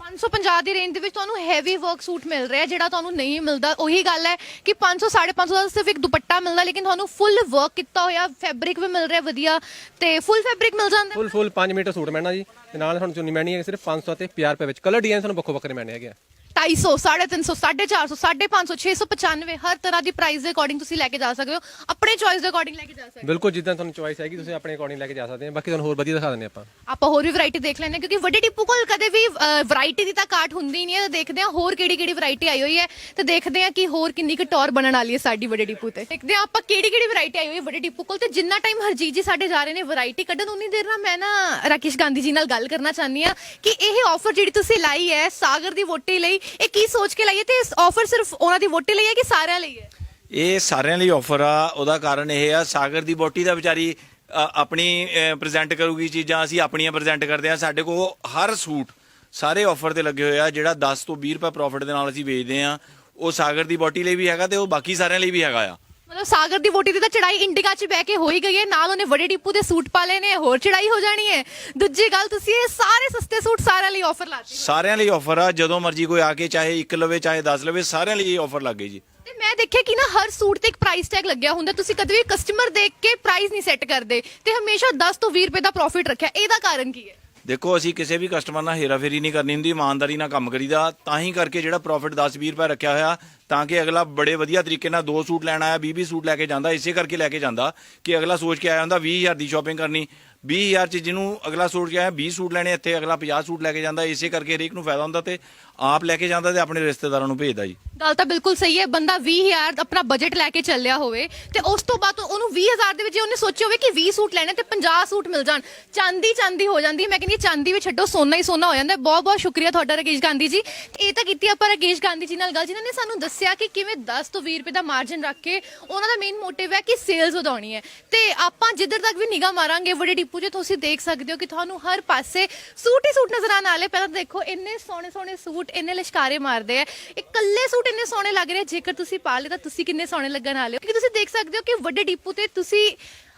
550 ਦੀ ਰੇਂਜ ਦੇ ਵਿੱਚ ਤੁਹਾਨੂੰ ਹੈਵੀ ਵਰਕ ਸੂਟ ਮਿਲ ਰਿਹਾ ਜਿਹੜਾ ਤੁਹਾਨੂੰ ਨਹੀਂ ਮਿਲਦਾ। ਉਹੀ ਗੱਲ ਹੈ ਕਿ 500 550 ਦਾ ਸਿਰਫ ਇੱਕ ਦੁਪੱਟਾ ਮਿਲਦਾ, ਲੇਕਿਨ ਤੁਹਾਨੂੰ ਫੁੱਲ ਵਰਕ ਕੀਤਾ ਹੋਇਆ ਫੈਬਰਿਕ ਵੀ ਮਿਲ ਰਿਹਾ ਵਧੀਆ। ਤੇ ਫੁੱਲ ਫੈਬਰਿਕ ਮਿਲ ਜਾਂਦਾ ਫੁੱਲ ਫੁੱਲ 5 ਮੀਟਰ ਸੂਟ ਮਿਲਣਾ ਜੀ। ਤੇ ਨਾਲ ਤੁਹਾਨੂੰ ਚੁੰਨੀ ਮਿਲਣੀ ਹੈ ਸਿਰਫ 500 ਤੇ 50 ਰੁਪਏ ਵਿੱਚ। ਕਲਰ ਡਿਜ਼ਾਈਨ ਤੁਹਾਨੂੰ ਵੱਖੋ ਵੱਖਰੇ ਮਿਲਣੇ ਹੈਗੇ ਆ। 250 350 450 550 695 ਹਰ ਤਰ੍ਹਾਂ ਦੀ ਪ੍ਰਾਈਸ ਦੇ ਅਕੋਰਡਿੰਗ ਤੁਸੀਂ ਲੈ ਕੇ ਜਾ ਸਕਦੇ ਹੋ। ਆਪਣੇ ਚੋਇਸ ਦੇ ਅਕੋਰਡਿੰਗ ਲੈ ਕੇ ਜਾ ਸਕਦੇ ਹੋ। ਬਿਲਕੁਲ ਜਿੱਦਾਂ ਤੁਹਾਨੂੰ ਚੋਇਸ ਹੈਗੀ ਤੁਸੀਂ ਆਪਣੇ ਅਕੋਰਡਿੰਗ ਲੈ ਕੇ ਜਾ ਸਕਦੇ ਆ ਬਾਕੀ ਤੁਹਾਨੂੰ ਹੋਰ ਵਧੀਆ ਦਿਖਾ ਦਿੰਦੇ ਆਪਾਂ। ਆਪਾਂ ਹੋਰ ਵੀ ਵੈਰਾਈਟੀ ਦੇਖ ਲੈਂਦੇ ਹਾਂ ਕਿਉਂਕਿ ਵੱਡੇ ਟਿੱਪੂ ਕੋਲ ਕਦੇ ਵੀ ਵੈਰਾਈਟੀ ਦੀ ਤਾਂ ਕਾਟ ਹੁੰਦੀ ਹੀ ਨਹੀਂ ਹੈ। ਤਾਂ ਦੇਖਦੇ ਹਾਂ ਹੋਰ ਕਿਹੜੀ ਕਿਹੜੀ ਵੈਰਾਈਟੀ ਆਈ ਹੋਈ ਹੈ ਤੇ ਦੇਖਦੇ ਹਾਂ ਕਿ ਹੋਰ ਕਿੰਨੀ ਕੁ ਟੌਰ ਬਣਨ ਵਾਲੀ ਹੈ ਸਾਡੀ ਵੱਡੇ ਟਿੱਪੂ ਤੇ। ਦੇਖਦੇ ਹਾਂ ਆਪਾਂ ਕਿਹੜੀ ਕਿਹੜੀ ਵੈਰਾਈਟੀ ਆਈ ਹੋਈ ਹੈ ਵੱਡੇ ਟਿੱਪੂ ਕੋਲ ਤੇ ਜਿੰਨਾ ਟਾਈਮ ਹਰਜੀਤ ਜੀ ਸਾਡੇ ਜਾ ਰਹੇ ਨੇ ਵੈਰਾਈਟੀ ਕੱਢਣ ਉਨੀ ਦੇਰ ਨਾਲ ਮੈਂ ਨਾ ਰਾਕੇਸ਼ ਗਾਂਧੀ ਜੀ ਨਾਲ ਗੱਲ ਕਰਨਾ ਚਾਹੁੰਦੀ ਆ ਕਿ ਇਹ ਆਫਰ ਜਿਹੜੀ ਤੁਸੀਂ ਲਾਈ ਹੈ ਸਾਗਰ ਦੀ ਵੋਟੀ ਲਈ ਇਹ ਕੀ ਸੋਚ ਕੇ ਲਾਈ ਤੇ ਇਸ ਆਫਰ ਸਿਰਫ ਉਹਨਾਂ ਦੀ ਵੋਟੀ ਲਈ ਹੈ ਕਿ ਸਾਰਿਆਂ ਲਈ ਹੈ? ਇਹ ਸਾਰਿਆਂ ਲਈ ਆਫਰ ਆ। ਉਹਦਾ ਕਾਰਨ ਇਹ ਆ ਸਾਗਰ ਦੀ ਬੋਟੀ ਦਾ ਵਿਚਾਰੀ ਅ, ਆਪਣੀ ਪ੍ਰੈਜ਼ੈਂਟ ਕਰੂਗੀ ਚੀਜ਼ਾਂ ਅਸੀਂ ਆਪਣੀਆਂ ਪ੍ਰੈਜ਼ੈਂਟ ਕਰਦੇ ਆ ਸਾਡੇ ਕੋਲ ਹਰ ਸੂਟ ਸਾਰੇ ਆਫਰ ਤੇ ਲੱਗੇ ਹੋਏ ਆ ਜਿਹੜਾ 10 ਤੋਂ 20 ਰੁਪਏ ਪ੍ਰੋਫਿਟ ਦੇ ਨਾਲ ਅਸੀਂ ਵੇਚਦੇ ਆ ਉਹ ਸਾਗਰ ਦੀ ਬੋਟੀ ਲਈ ਵੀ ਹੈਗਾ ਤੇ ਉਹ ਬਾਕੀ ਸਾਰਿਆਂ ਲਈ ਵੀ ਹੈਗਾ ਆ। ਮਤਲਬ ਸਾਗਰ ਦੀ ਵੋਟੀ ਦੀ ਤਾਂ ਚੜਾਈ ਇੰਡੀਕਾ 'ਚ ਬਹਿ ਕੇ ਹੋ ਹੀ ਗਈ ਹੈ। ਨਾਲ ਉਹਨੇ ਵੱਡੇ ਟਿੱਪੂ ਦੇ ਸੂਟ ਪਾ ਲਏ ਨੇ ਹੋਰ ਚੜਾਈ ਹੋ ਜਾਣੀ ਹੈ। ਦੂਜੀ ਗੱਲ ਤੁਸੀਂ ਇਹ ਸਾਰੇ ਸਸਤੇ ਸੂਟ ਸਾਰਿਆਂ ਲਈ ਆਫਰ ਲਾਤੇ ਸਾਰਿਆਂ ਲਈ ਆਫਰ ਆ ਜਦੋਂ ਮਰਜ਼ੀ ਕੋਈ ਆ ਕੇ ਚਾਹੇ 1 ਲਵੇ ਚਾਹੇ 10 ਲਵੇ ਸਾਰਿਆਂ ਲਈ ਇਹ ਆਫਰ ਲੱਗ ਗਈ ਜੀ। ਤੇ ਮੈਂ ਦੇਖਿਆ ਕਿ ਨਾ ਹਰ ਸੂਟ ਤੇ ਇੱਕ ਪ੍ਰਾਈਸ ਟੈਗ ਲੱਗਿਆ ਹੁੰਦਾ। ਤੁਸੀਂ ਕਦੇ ਵੀ ਕਸਟਮਰ ਦੇਖ ਕੇ ਪ੍ਰਾਈਸ ਨਹੀਂ ਸੈੱਟ ਕਰਦੇ ਤੇ ਹਮੇਸ਼ਾ 10 ਤੋਂ 20 ਰੁਪਏ ਦਾ ਪ੍ਰੋਫਿਟ ਰੱਖਿਆ। ਇਹਦਾ ਕਾਰਨ ਕੀ ਹੈ? ਦੇਖੋ ਅਸੀਂ ਕਿਸੇ ਵੀ ਕਸਟਮਰ ਨਾਲ ਹੇਰਾਫੇਰੀ ਨਹੀਂ ਕਰਨੀ ਹੁੰਦੀ ਇਮਾਨਦਾਰੀ ਨਾਲ ਕੰਮ ਕਰੀਦਾ ਤਾਂ ਹੀ ਕਰਕੇ ਜਿਹੜਾ ਪ੍ਰੋਫਿਟ 10 20 ਰੁਪਏ ਰੱਖਿਆ ਹੋਇਆ ਤਾਂ ਕਿ ਅਗਲਾ ਬੜੇ ਵਧੀਆ ਤਰੀਕੇ ਨਾਲ ਦੋ ਸੂਟ ਲੈਣ ਆਇਆ 20 20 ਸੂਟ ਲੈ ਕੇ ਜਾਂਦਾ, ਇਸੇ ਕਰਕੇ ਲੈ ਕੇ ਜਾਂਦਾ ਕਿ ਅਗਲਾ ਸੋਚ ਕੇ ਆਇਆ ਹੁੰਦਾ 20000 ਦੀ ਸ਼ਾਪਿੰਗ ਕਰਨੀ। 20000 ਚ ਜਿਹਨੂੰ ਅਗਲਾ ਸੋਚ ਕੇ 20 ਸੂਟ ਲੈਣੇ, ਇੱਥੇ ਅਗਲਾ 50 ਸੂਟ ਲੈ ਕੇ ਜਾਂਦਾ, ਇਸੇ ਕਰਕੇ ਹਰੇਕ ਨੂੰ ਫਾਇਦਾ ਹੁੰਦਾ ਤੇ ਆਪ ਲੈ ਕੇ ਜਾਂਦਾ ਤੇ ਆਪਣੇ ਰਿਸ਼ਤੇਦਾਰਾਂ ਨੂੰ ਭੇਜਦਾ ਜੀ। ਗੱਲ ਤਾਂ ਬਿਲਕੁਲ ਸਹੀ ਹੈ, ਬੰਦਾ 20000 ਆਪਣਾ ਬਜਟ ਲੈ ਕੇ ਚੱਲਿਆ ਹੋਵੇ ਤੇ ਉਸ ਤੋਂ ਬਾਅਦ ਉਹਨੂੰ 20000 ਦੇ ਵਿੱਚ ਉਹਨੇ ਸੋਚਿਆ ਹੋਵੇ ਕਿ 20 ਸੂਟ ਲੈਣੇ ਤੇ 50 ਸੂਟ ਮਿਲ ਜਾਣ। ਚਾਂਦੀ ਚਾਂਦੀ ਹੋ ਜਾਂਦੀ ਮੈਂ ਕਹਿੰਦੀ ਚਾਂਦੀ ਵੀ ਛੱਡੋ, ਸੋਨਾ ਹੀ ਸੋਨਾ ਹੋ ਜਾਂਦਾ ਬਹੁਤ ਬਹੁਤ ਸ਼ੁਕਰੀਆ ਤੁਹਾਡਾ ਰਕੇਸ਼ ਗਾਂਧੀ ਜੀ। ਇਹ ਤਾਂ ਕੀਤੀ ਆਪਾਂ ਰਕੇਸ਼ ਗਾਂਧੀ ਜੀ ਨਾਲ ਗੱਲ, ਜਿਨ੍ਹਾਂ ਨੇ ਸਾਨੂੰ ਦੱਸਿਆ ਕਿ ਕਿਵੇਂ 10 ਤੋਂ 20 ਰੁਪਏ ਦਾ ਮਾਰਜਨ ਰੱਖ ਕੇ ਉਹਨਾਂ ਦਾ ਮੇਨ ਮੋਟਿਵ ਹੈ ਕਿ ਸੇਲਸ ਵਧਾਉਣੀ ਹੈ। ਤੇ ਆਪਾਂ ਜਿੱਧਰ ਤੱਕ ਵੀ ਨਿਗਾਹ ਮਾਰਾਂਗੇ ਵੱਡੇ ਡਿਪੂ 'ਚ ਤੁਸੀਂ ਦੇਖ ਸਕਦੇ ਹੋ ਕਿ ਤੁਹਾਨੂੰ ਹਰ ਪਾਸੇ ਸੂਟ ਹੀ ਸੂਟ ਨਜ਼ਰ ਆਉਣ ਵਾਲੇ। ਪਹਿਲਾਂ ਦੇਖੋ ਇੰਨੇ ਸੋਹਣੇ ਸੋਹਣੇ ਸੂਟ ਇੰਨੇ ਲਿਸ਼ਕਾਰੇ ਮਾਰਦੇ ਆ। ਇਕੱਲੇ ਸੂਟ ਇੰਨੇ ਸੋਹਣੇ ਲੱਗ ਰਹੇ ਆ, ਜੇਕਰ ਤੁਸੀਂ ਪਾ ਲਏ ਤਾਂ ਤੁਸੀਂ ਕਿੰਨੇ ਸੋਹਣੇ ਲੱਗਣ ਵਾਲੇ ਹੋ? ਕਿਉਂਕਿ ਤੁਸੀਂ ਦੇਖ ਸਕਦੇ ਹੋ ਕਿ ਵੱਡੇ ਡਿਪੂ ਤੇ ਤੁਸੀਂ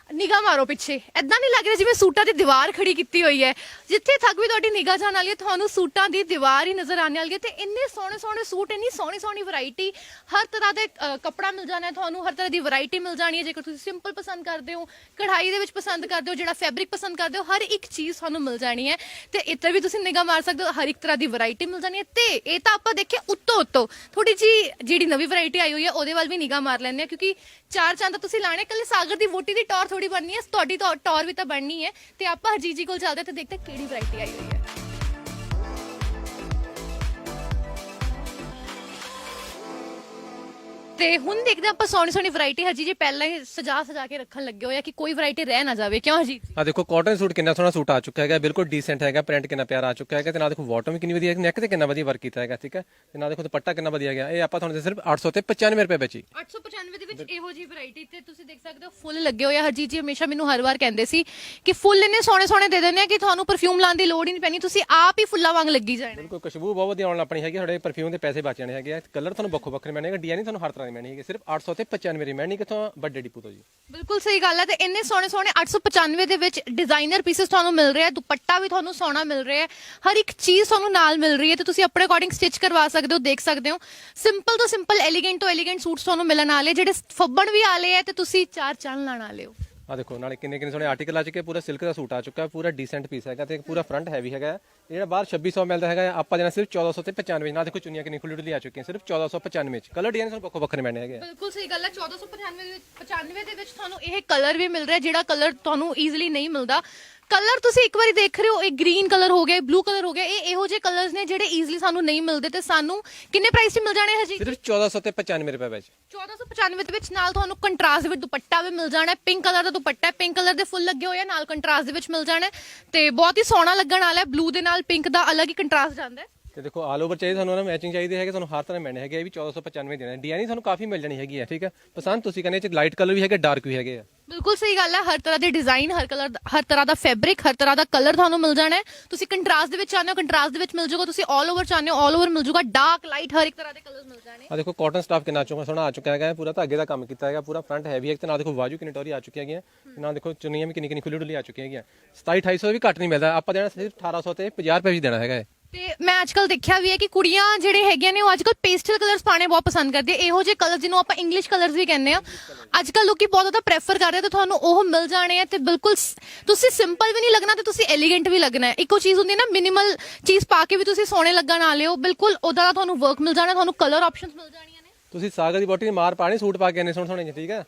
ਨਿਗਾਹ ਮਾਰੋ ਪਿੱਛੇ। ਐਦਾਂ ਨਹੀਂ ਲੱਗ ਰਿਹਾ ਜਿਵੇਂ ਸੂਟਾਂ ਦੀ ਦੀਵਾਰ ਖੜੀ ਕੀਤੀ ਹੋਈ ਹੈ। ਜਿੱਥੇ ਤੱਕ ਵੀ ਤੁਹਾਡੀ ਨਿਗਾਹ ਜਾਣ ਵਾਲੀ ਹੈ ਤੁਹਾਨੂੰ ਸੂਟਾਂ ਦੀ ਦੀਵਾਰ ਹੀ ਨਜ਼ਰ ਆਉਣ ਵਾਲੀ ਹੈ ਤੇ ਇੰਨੇ ਸੋਹਣੇ ਸੋਹਣੇ ਸੂਟ ਇੰਨੀ ਸੋਹਣੀ ਸੋਹਣੀ ਵੈਰਾਈਟੀ ਹਰ ਤਰ੍ਹਾਂ ਦੇ ਅ, ਕੱਪੜਾ ਮਿਲ ਜਾਣਾ ਹੈ ਤੁਹਾਨੂੰ ਹਰ ਤਰ੍ਹਾਂ ਦੀ ਵੈਰਾਈਟੀ ਮਿਲ ਜਾਣੀ ਹੈ। ਜੇਕਰ ਤੁਸੀਂ ਸਿੰਪਲ ਪਸੰਦ ਕਰਦੇ ਹੋ ਕਢਾਈ ਦੇ ਵਿੱਚ ਪਸੰਦ ਕਰਦੇ ਹੋ ਜਿਹੜਾ ਫੈਬਰਿਕ ਪਸੰਦ ਕਰਦੇ ਹੋ ਹਰ ਇੱਕ ਚੀਜ਼ ਤੁਹਾਨੂੰ ਮਿਲ ਜਾਣੀ ਹੈ ਤੇ ਇੱਥੇ ਵੀ ਤੁਸੀਂ ਨਿਗਾਹ ਮਾਰ ਸਕਦੇ ਹੋ ਹਰ ਇੱਕ ਤਰ੍ਹਾਂ ਦੀ ਵੈਰਾਈਟੀ ਮਿਲ ਜਾਣੀ ਹੈ ਤੇ ਇਹ ਤਾਂ ਆਪਾਂ ਦੇਖਿਆ ਉੱਤੋਂ ਉੱਤੋਂ ਥੋੜੀ ਜੀ ਜਿਹੜੀ ਨਵੀਂ ਵੈਰਾਈਟੀ ਆਈ ਹੋਈ ਹੈ ਉਹਦੇ ਵੱਲ ਵੀ ਨਿਗਾਹ ਮਾਰ ਲੈਂਦੇ ਆ ਕਿਉਂਕਿ ਚਾਰ ਚੰਦ ਤਾਂ ਤੁਸੀਂ ਲਾਣੇ ਕੱਲੇ ਸਾਗਰ ਦੀ ਵੋਟੀ ਦੀ ਟੌਰ ਥੋੜੀ ਬਣਨੀ ਹੈ, ਤੁਹਾਡੀ ਤਾਂ ਵੀ ਤਾਂ ਬਣਨੀ ਹੈ ਤੇ ਆਪਾਂ ਹਰਜੀਤ ਜੀ ਕੋਲ ਚੱਲਦੇ ਹਾਂ ਤੇ ਦੇਖਦੇ ਹਾਂ ਕਿਹੜੀ ਵੈਰਾਈਟੀ ਆਈ ਹੋਈ ਹੈ। ਤੇ ਹੁਣ ਦੇਖਦੇ ਹਾਂ ਆਪਾਂ ਸੋਹਣੀ ਸੋਹਣੀ ਵੈਰਾਈਟੀ ਹਰਜੀਤ ਜੀ ਪਹਿਲਾਂ ਹੀ ਸਜਾ ਸਜਾ ਕੇ ਰੱਖਣ ਲੱਗੇ ਹੋਏ ਆ ਕਿ ਕੋਈ ਵੈਰਾਈਟੀ ਰਹਿ ਨਾ ਜਾਵੇ। ਕਿਉਂ ਹਰਜੀਤ ਆ ਦੇਖੋ ਕਾਟਨ ਸੂਟ ਕਿੰਨਾ ਸੋਹਣਾ ਸੂਟ ਆ ਚੁੱਕਾ ਹੈਗਾ ਬਿਲਕੁਲ ਡੀਸੈਂਟ ਹੈਗਾ ਪ੍ਰਿੰਟ ਕਿੰਨਾ ਪਿਆਰਾ ਆ ਚੁੱਕਾ ਹੈਗਾ ਤੇ ਨਾਲ ਦੇਖੋ ਬਾਟਮ ਵੀ ਕਿੰਨੀ ਵਧੀਆ ਹੈ ਨੈਕ ਤੇ ਕਿੰਨਾ ਵਧੀਆ ਵਰਕ ਕੀਤਾ ਹੈਗਾ ਠੀਕ ਹੈ? ਤੇ ਨਾਲ ਦੇਖੋ ਦੁਪੱਟਾ ਕਿੰਨਾ ਵਧੀਆ ਗਿਆ। ਇਹ ਆਪਾਂ ਤੁਹਾਨੂੰ ਸਿਰਫ 800 ਤੇ 95 ਰੁਪਏ ਵਿੱਚ ਹੀ। 895 ਦੇ ਵਿੱਚ ਇਹੋ ਜੀ ਵੈਰਾਈਟੀ ਤੇ ਤੁਸੀਂ ਦੇਖ ਸਕਦੇ ਹੋ ਫੁੱਲ ਲੱਗੇ ਹੋਏ ਆ। ਹਰਜੀਤ ਜੀ ਹਮੇਸ਼ਾ ਮੈਨੂੰ ਹਰ ਵਾਰ ਕਹਿੰਦੇ ਸੀ ਕਿ ਫੁੱਲ ਇੰਨੇ ਸੋਹਣੇ ਸੋਹਣੇ ਦੇ ਦਿੰਦੇ ਆ ਕਿ ਤੁਹਾਨੂੰ ਪਰਫਿਊਮ ਲਾਉਣ ਦੀ ਲੋੜ ਹੀ ਨਹੀਂ ਪੈਣੀ ਤੁਸੀਂ ਆਪ ਹੀ ਫੁੱਲਾਂ ਵਾਂਗ ਲੱਗੀ ਜਾਣਾ। ਬਿਲਕੁਲ ਖੁਸ਼ਬੂ ਬਹੁਤ ਵਧੀਆ ਆਉਣ ਆਪਣੀ ਹੈਗੀ ਤੁਹਾਡੇ ਪਰਫਿਊਮ ਦੇ ਪੈਸੇ ਬਚ ਜਾਣੇ ਹੈਗੇ ਆ। ਕਲਰ ਤੁਹਾਨੂੰ ਵੱਖੋ ਵੱਖਰੇ ਮਿਲਣਗੇ ਡਿਜ਼ਾਈਨ ਤੁਹਾਨੂੰ ਹਰ ਤਰ੍ਹਾਂ ਦੀ ਮਿਲਣੀ ਸਿਰਫ 800 ਤੇ 95 ਦੀ ਮਿਲਣੀ ਕਿੱਥੋਂ ਵੱਡੇ ਡਿਪੂ ਤੋਂ ਜੀ। ਬਿਲਕੁਲ ਸਹੀ ਗੱਲ ਹੈ ਤੇ ਇੰਨੇ ਸੋਹਣੇ ਸੋਹਣੇ 895 ਦੇ ਵਿੱਚ ਡਿਜ਼ਾਈਨਰ ਪੀਸਸ ਤੁਹਾਨੂੰ ਮਿਲ ਰਹੇ ਦੁਪੱਟਾ ਵੀ ਤੁਹਾਨੂੰ ਸੋਹਣਾ ਮਿਲ ਰਿਹਾ ਹੈ, ਹਰ ਇੱਕ ਚੀਜ਼ ਤੁਹਾਨੂੰ ਨਾਲ ਮਿਲ ਰਹੀ ਹੈ ਤੇ ਤੁਸੀਂ ਆਪਣੇ ਅਕੋਰਡਿੰਗ ਸਟਿਚ ਕਰਵਾ ਸਕਦੇ ਹੋ, ਦੇਖ ਸਕਦੇ ਹੋ। ਸਿੰਪਲ ਤੋਂ ਸਿੰਪਲ ਐਲੀਗੈਂਟ ਤੋਂ ਐਲੀਗੈਂਟ ਸੂਟਸ ਤੁਹਾਨੂੰ ਮਿਲਣ ਵਾਲੇ ਜਿਹੜੇ ਫੱਬਣ ਵੀ ਵਾਲੇ ਆ ਤੇ ਤੁਸੀਂ ਚਾਰ ਚੰਨ ਲਾਣ ਵਾਲੇ ਹੋ। ਆ ਦੇਖੋ, ਨਾਲੇ ਕਿੰਨੇ ਕਿੰਨੇ ਸੋਹਣੇ ਆਰਟੀਕਲ ਆ ਚੁੱਕੇ ਪੂਰਾ ਸਿਲਕ ਦਾ ਸੂਟ ਆ ਚੁੱਕਾ, ਪੂਰਾ ਡੀਸੈਂਟ ਪੀਸ ਹੈਗਾ ਤੇ ਪੂਰਾ ਫਰੰਟ ਹੈਵੀ ਹੈਗਾ। ਇਹ ਜਿਹੜਾ ਬਾਹਰ 2600 ਮਿਲਦਾ ਹੈਗਾ, ਆਪਾਂ ਦੇਣਾ ਸਿਰਫ 1400 ਤੇ 95 ਨਾਲ ਦੇਖੋ ਚੁੰਨੀਆਂ ਕਿੰਨੀ ਖੁੱਲੀ ਆ ਚੁੱਕੀਆਂ, ਸਿਰਫ 1495 ਚ। ਕਲਰ ਡਿਜ਼ਾਈਨ ਤੁਹਾਨੂੰ ਵੱਖੋ ਵੱਖਰੇ ਮਿਲਣੇ ਹੈਗੇ ਬਿਲਕੁਲ ਸਹੀ ਗੱਲ ਹੈ 1495 ਦੇ ਵਿੱਚ 95 ਦੇ ਵਿੱਚ ਤੁਹਾਨੂੰ ਇਹ ਕਲਰ ਵੀ ਮਿਲ ਰਿਹਾ, ਜਿਹੜਾ ਕਲਰ ਤੁਹਾਨੂੰ ਈਜ਼ੀਲੀ ਨਹੀਂ ਮਿਲਦਾ। ਕਲਰ ਤੁਸੀਂ ਇੱਕ ਵਾਰੀ ਦੇਖ ਰਹੇ ਹੋ ਇਹ ਗ੍ਰੀਨ ਕਲਰ ਹੋ ਗਿਆ ਬਲੂ ਕਲਰ ਹੋ ਗਿਆ ਇਹ ਇਹੋ ਜਿਹੇ ਕਲਰਸ ਨੇ ਜਿਹੜੇ ਈਜ਼ੀਲੀ ਸਾਨੂੰ ਨਹੀਂ ਮਿਲਦੇ ਤੇ ਸਾਨੂੰ ਕਿੰਨੇ ਪ੍ਰਾਈਸ 'ਚ ਮਿਲ ਜਾਣੇ ਹਜੀ? ਸਿਰਫ 1400 ਤੇ 95 ਰੁਪਏ ਵਿੱਚ। 1495 ਦੇ ਵਿੱਚ ਨਾਲ ਤੁਹਾਨੂੰ ਕੰਟਰਾਸਟ ਦੇ ਵਿੱਚ ਦੁਪੱਟਾ ਵੀ ਮਿਲ ਜਾਣਾ ਹੈ ਪਿੰਕ ਕਲਰ ਦਾ ਦੁਪੱਟਾ ਹੈ ਪਿੰਕ ਕਲਰ ਦੇ ਫੁੱਲ ਲੱਗੇ ਹੋਏ ਆ ਨਾਲ ਕੰਟਰਾਸਟ ਦੇ ਵਿੱਚ ਮਿਲ ਜਾਣਾ ਹੈ ਤੇ ਬਹੁਤ ਹੀ ਸੋਹਣਾ ਲੱਗਣ ਵਾਲਾ ਹੈ ਬਲੂ ਦੇ ਨਾਲ ਪਿੰਕ ਦਾ ਅਲੱਗ ਹੀ ਕੰਟਰਾਸਟ ਜਾਂਦਾ ਹੈ। ਤੇ ਦੇਖੋ ਆਲ ਓਵਰ ਚਾਹੀਦੇ ਤੁਹਾਨੂੰ ਨਾ ਮੈਚਿੰਗ ਚਾਹੀਦੀ ਹੈਗੇ ਤੁਹਾਨੂੰ ਹਰ ਤਰ੍ਹਾਂ ਮਿਲਣੇ ਹੈਗੇ ਇਹ ਵੀ 1495 ਦੇਣਾ ਡਿਜ਼ਾਈਨ ਤੁਹਾਨੂੰ ਕਾਫੀ ਮਿਲ ਜਾਣੀ ਹੈਗੀ ਹੈ ਠੀਕ ਹੈ ਪਸੰਦ ਤੁਸੀਂ ਕਹਿੰਦੇ ਚ ਲਾਈਟ ਕਲਰ ਵੀ ਹੈਗੇ ਡਾਰਕ ਵੀ ਹੈਗੇ ਆ। ਬਿਲਕੁਲ ਸਹੀ ਗੱਲ ਹੈ ਹਰ ਤਰ੍ਹਾਂ ਦੇ ਡਿਜ਼ਾਈਨ ਹਰ ਕਲਰ ਹਰ ਤਰ੍ਹਾਂ ਦਾ ਫੈਬਰਿਕ ਹਰ ਤਰ੍ਹਾਂ ਦਾ ਕਲਰ ਤੁਹਾਨੂੰ ਮਿਲ ਜਾਣਾ ਹੈ। ਤੁਸੀਂ ਕੰਟਰਾਸਟ ਦੇ ਵਿੱਚ ਚਾਹੁੰਦੇ ਹੋ ਕੰਟਰਾਸਟ ਦੇ ਵਿੱਚ ਮਿਲ ਜਾਊਗਾ ਤੁਸੀਂ 올 ਓਵਰ ਚਾਹੁੰਦੇ ਹੋ 올 ਓਵਰ ਮਿਲ ਜਾਊਗਾ ਡਾਰਕ ਲਾਈਟ ਹਰ ਇੱਕ ਤਰ੍ਹਾਂ ਦੇ ਕਲਰਸ ਮਿਲ ਜਾਣੇ ਆ। ਦੇਖੋ ਕਾਟਨ ਸਟਾਫ ਕਿੰਨਾ ਚੋਂ ਸੋਹਣਾ ਆ ਚੁੱਕਾ ਹੈਗਾ ਪੂਰਾ ਧਾਗੇ ਦਾ ਕੰਮ ਕੀਤਾ ਹੈਗਾ ਪੂਰਾ ਫਰੰਟ ਹੈਵੀ ਹੈ ਤੇ ਨਾਲ ਦੇਖੋ ਬਾਜੂ ਕਿੰਨੀ ਟੋਰੀ ਆ ਚੁੱਕੀ ਹੈਗੀਆਂ ਤੇ ਨਾਲ ਦੇਖੋ ਚੁੰਨੀਆਂ ਵੀ ਕਿੰਨੀ ਕਿੰਨੀ ਖੁੱਲੀ ਡੁੱਲੀ ਆ ਚੁੱਕੀਆਂ ਹੈਗੀਆਂ। 27 2800 ਵੀ ਘੱਟ ਨਹੀਂ ਮਿਲਦਾ ਆਪਾਂ ਦੇਣਾ ਸਿਰਫ 1800 ਤੇ 50 ਰੁਪਏ ਵਿੱਚ ਦੇਣਾ ਹੈਗਾ। ਤੇ ਮੈਂ ਅੱਜਕੱਲ ਦੇਖਿਆ ਵੀ ਹੈ ਕਿ ਕੁੜੀਆਂ ਜਿਹੜੇ ਹੈਗੀਆਂ ਨੇ ਉਹ ਅੱਜਕੱਲ ਪੇਸਟਲ ਕਲਰਸ ਪਾਣੇ ਬਹੁਤ ਪਸੰਦ ਕਰਦੀ ਹੈ ਇਹੋ ਜਿਹੇ ਕਲਰ ਜਿਹਨੂੰ ਆਪਾਂ ਇੰਗਲਿਸ਼ ਕਲਰਸ ਵੀ ਕਹਿੰਦੇ ਆ ਅੱਜਕੱਲ ਲੋਕੀ ਬਹੁਤ ਜ਼ਿਆਦਾ ਪ੍ਰੈਫਰ ਕਰਦੇ ਤੇ ਤੁਹਾਨੂੰ ਉਹ ਮਿਲ ਜਾਣੇ ਆ ਤੇ ਬਿਲਕੁਲ ਸ- ਤੁਸੀਂ ਸਿੰਪਲ ਵੀ ਨਹੀਂ ਲੱਗਣਾ ਤੇ ਤੁਸੀਂ ਐਲੀਗੈਂਟ ਵੀ ਲੱਗਣਾ ਹੈ। ਇੱਕੋ ਚੀਜ਼ ਹੁੰਦੀ ਹੈ ਨਾ ਮਿਨੀਮਲ ਚੀਜ਼ ਪਾ ਕੇ ਵੀ ਤੁਸੀਂ ਸੋਹਣੇ ਲੱਗਣ ਵਾਲੇ ਹੋ ਬਿਲਕੁਲ ਉਹਦਾ ਦਾ ਤੁਹਾਨੂੰ ਵਰਕ ਮਿਲ ਜਾਣਾ ਤੁਹਾਨੂੰ ਕਲਰ ਆਪਸ਼ਨਸ ਮਿਲ ਜਾਣੀਆਂ ਨੇ। ਤੁਸੀਂ ਸਾਗਰ ਦੀ ਬੋਟੀ ਦੀ ਮਾਰ ਪਾਣੀ ਸੂਟ ਪਾ ਕੇ ਇੰਨੇ ਸੋਹਣੇ ਸੋਹਣੇ ਜਿਹੇ, ਠੀਕ ਹੈ?